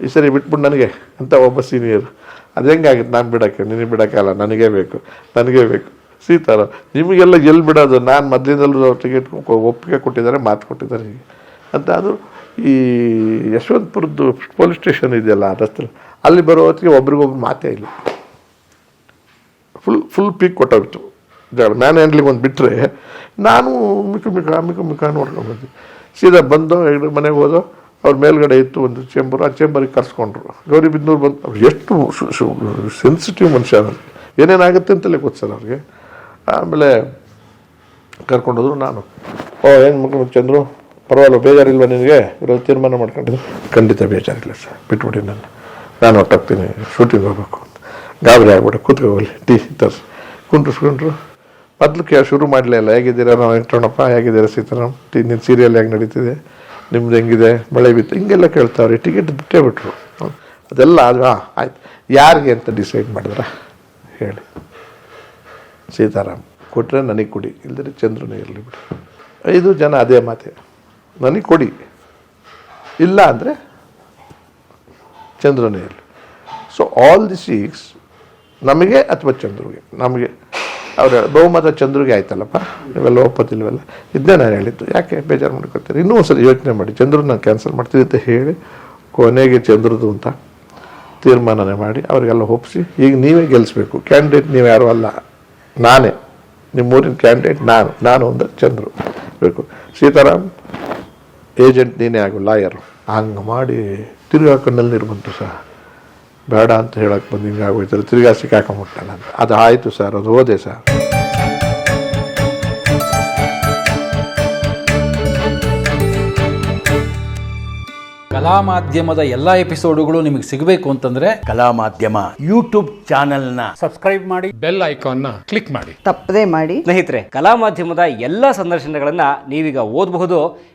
ಈ ಸರಿ ಬಿಟ್ಬಿಟ್ಟು ನನಗೆ ಅಂತ ಒಬ್ಬ ಸೀನಿಯರ್ ಅದು ಹೆಂಗಾಗಿತ್ತು? ನಾನು ಬಿಡೋಕ್ಕೆ, ನಿನಗೆ ಬಿಡೋಕ್ಕಲ್ಲ ನನಗೇ ಬೇಕು ನನಗೇ ಬೇಕು. ಸೀತಾರ ನಿಮಗೆಲ್ಲ ಎಲ್ಲಿ ಬಿಡೋದು? ನಾನು ಮೊದಲಿಂದಲೂ ಟಿಕೆಟ್ ಒಪ್ಪಿಗೆ ಕೊಟ್ಟಿದ್ದಾರೆ, ಮಾತು ಕೊಟ್ಟಿದ್ದಾರೆ ಹೀಗೆ. ಅಂತ ಅದು ಈ ಯಶವಂತಪುರದ್ದು ಪೊಲೀಸ್ ಸ್ಟೇಷನ್ ಇದೆಯಲ್ಲ ರಸ್ತೆ, ಅಲ್ಲಿ ಬರೋ ಹೊತ್ತಿಗೆ ಒಬ್ರಿಗೊಬ್ರು ಮಾತೇ ಇಲ್ಲ. ಫುಲ್ ಫುಲ್ ಪೀಕ್ ಕೊಟ್ಟೋಗ್ತು ಜಗಳ ಮ್ಯಾನ್ ಹ್ಯಾಂಡ್ಲಿಂಗ್ ಒಂದು ಬಿಟ್ಟರೆ ನಾನು ಮಿಕ್ಕ ಮಿಕ್ಕ ಮಿಕ್ಕ ಮಿಕ್ಕ ನೋಡ್ಕೊಂಡ್ಬಂದು ಸೀದಾ ಬಂದು ಮನೆಗೆ ಹೋದೋ, ಅವ್ರ ಮೇಲ್ಗಡೆ ಇತ್ತು ಒಂದು ಚೇಂಬರ್, ಆ ಚೇಂಬರಿಗೆ ಕರ್ಸ್ಕೊಂಡ್ರು. ಗೌರಿಬಿದ್ನೂರು ಬಂದು, ಅವ್ರು ಎಷ್ಟು ಸೆನ್ಸಿಟಿವ್ ಮನುಷ್ಯ ಅವ್ರಿಗೆ ಏನೇನಾಗುತ್ತೆ ಅಂತಲೇ ಗೊತ್ತು ಸರ್ ಅವ್ರಿಗೆ. ಆಮೇಲೆ ಕರ್ಕೊಂಡೋದ್ರು ನಾನು. ಓ, ಏನು ಮಕ್ಕಳು ಚಂದ್ರು? ಪರವಾಗಿಲ್ಲ, ಬೇಜಾರಿಲ್ವ ನಿನಗೆ? ಇವರಲ್ಲಿ ತೀರ್ಮಾನ ಮಾಡ್ಕೊಂಡಿದ್ರು ಖಂಡಿತ ಬೇಜಾರಿಲ್ಲ ಸರ್, ಬಿಟ್ಬಿಡಿ ನಾನು ನಾನು ಹೊಟ್ಟೋಗ್ತೀನಿ ಶೂಟಿಂಗ್ ಹೋಗ್ಬೇಕು ಅಂತ. ಗಾಬರಿ ಆಗ್ಬಿಟ್ಟು ಕೂತ್ಕೋಲಿ ಟೀ ತರ್ಸಿ ಕುಂಡ್ರಿಸ್ಕೊಂಡ್ರು ಮೊದಲು ಕೇ ಶುರು ಮಾಡಲೇ ಇಲ್ಲ ಹೇಗಿದ್ದೀರಾ? ನಾವು ಇಟ್ಟೋಣಪ್ಪ ಹೇಗಿದ್ದೀರಾ ಸೀತಾರಾಮ್? ಟಿ ನಿನ್ನ ಸೀರಿಯಲ್ ಹೆಂಗೆ ನಡೀತಿದೆ? ನಿಮ್ದು ಹೆಂಗಿದೆ? ಮಳೆ ಬಿತ್ತು? ಹಿಂಗೆಲ್ಲ ಕೇಳ್ತಾವ್ರಿ ಟಿಕೆಟ್ ಬಿಟ್ಟೇ ಬಿಟ್ರು. ಅದೆಲ್ಲ ಅದು ಹಾಂ, ಆಯ್ತು. ಯಾರಿಗೆ ಅಂತ ಡಿಸೈಡ್ ಮಾಡಿದ್ರ? ಹೇಳಿ. ಸೀತಾರಾಮ್ ಕೊಟ್ಟರೆ ನನಗೆ ಕೊಡಿ. ಇಲ್ಲದ್ರೆ ಚಂದ್ರನೇ ಇರಲಿ ಬಿಡಿ. ಐದು ಜನ ಅದೇ ಮಾತೆ. ನನಗೆ ಕೊಡಿ. ಇಲ್ಲ ಅಂದರೆ ಚಂದ್ರನೇ ಇರಲಿ. ಸೊ ಆಲ್ ದಿ ಸೀಕ್ಸ್ ನಮಗೆ ಅಥವಾ ಚಂದ್ರಿಗೆ? ನಮಗೆ. ಅವ್ರ ಬಹುಮತ ಚಂದ್ರಿಗೆ ಆಯ್ತಲ್ಲಪ್ಪ? ನೀವೆಲ್ಲ ಒಪ್ಪತ್ತಿಲ್ವಲ್ಲ ಇದನ್ನೇ ನಾನು ಹೇಳಿದ್ದು. ಯಾಕೆ ಬೇಜಾರು ಮಾಡ್ಕೊಳ್ತೀರಿ? ಇನ್ನೂ ಒಂದ್ಸಲ ಯೋಚನೆ ಮಾಡಿ. ಚಂದ್ರನ ನಾನು ಕ್ಯಾನ್ಸಲ್ ಮಾಡ್ತೀನಿ ಅಂತ ಹೇಳಿ ಕೊನೆಗೆ ಚಂದ್ರದು ಅಂತ ತೀರ್ಮಾನನೇ ಮಾಡಿ ಅವರಿಗೆಲ್ಲ ಒಪ್ಪಿಸಿ. ಈಗ ನೀವೇ ಗೆಲ್ಲಿಸ್ಬೇಕು ಕ್ಯಾಂಡಿಡೇಟ್ ನೀವು ಯಾರು ಅಲ್ಲ. ನಾನೇ. ನಿಮ್ಮೂರಿನ ಕ್ಯಾಂಡಿಡೇಟ್ ನಾನು. ನಾನು ಒಂದು ಚಂದ್ರು. ಬೇಕು. ಸೀತಾರಾಮ್ ಏಜೆಂಟ್ ನೀನೇ ಆಗು ಲಾಯರು ಹಂಗೆ ಮಾಡಿ ತಿರುಗಾ ಕಣ್ಣಲ್ಲಿ ನೀರು ಬಂತು ಸರ್ ಬೇಡ ಅಂತ ಹೇಳಕ್ಕೆ ಬಂದು ಹಿಂಗೆ ತಿರುಗಾ ತಿರ್ಗಾ ಸಿಕ್ಕಾಕೊಂಬಿಟ್ಟಲ್ಲ ಅಂತ. ಅದು ಆಯಿತು ಸರ್ ಅದು ಹೋದೆ ಸರ್. ಕಲಾ ಮಾಧ್ಯಮದ ಎಲ್ಲ ಎಪಿಸೋಡುಗಳು ನಿಮಗೆ ಸಿಗಬೇಕು ಅಂತಂದ್ರೆ ಕಲಾ ಮಾಧ್ಯಮ ಯೂಟ್ಯೂಬ್ ಚಾನೆಲ್ನ ಬೆಲ್ ಐಕಾನ್ನ ಕ್ಲಿಕ್ ಮಾಡಿ. ತಪ್ಪದೇ ಮಾಡಿ. ಸ್ನೇಹಿತರೆ ಕಲಾ ಮಾಧ್ಯಮದ ಎಲ್ಲ ಸಂದರ್ಶನಗಳನ್ನ ನೀವೀಗ ಓದಬಹುದು.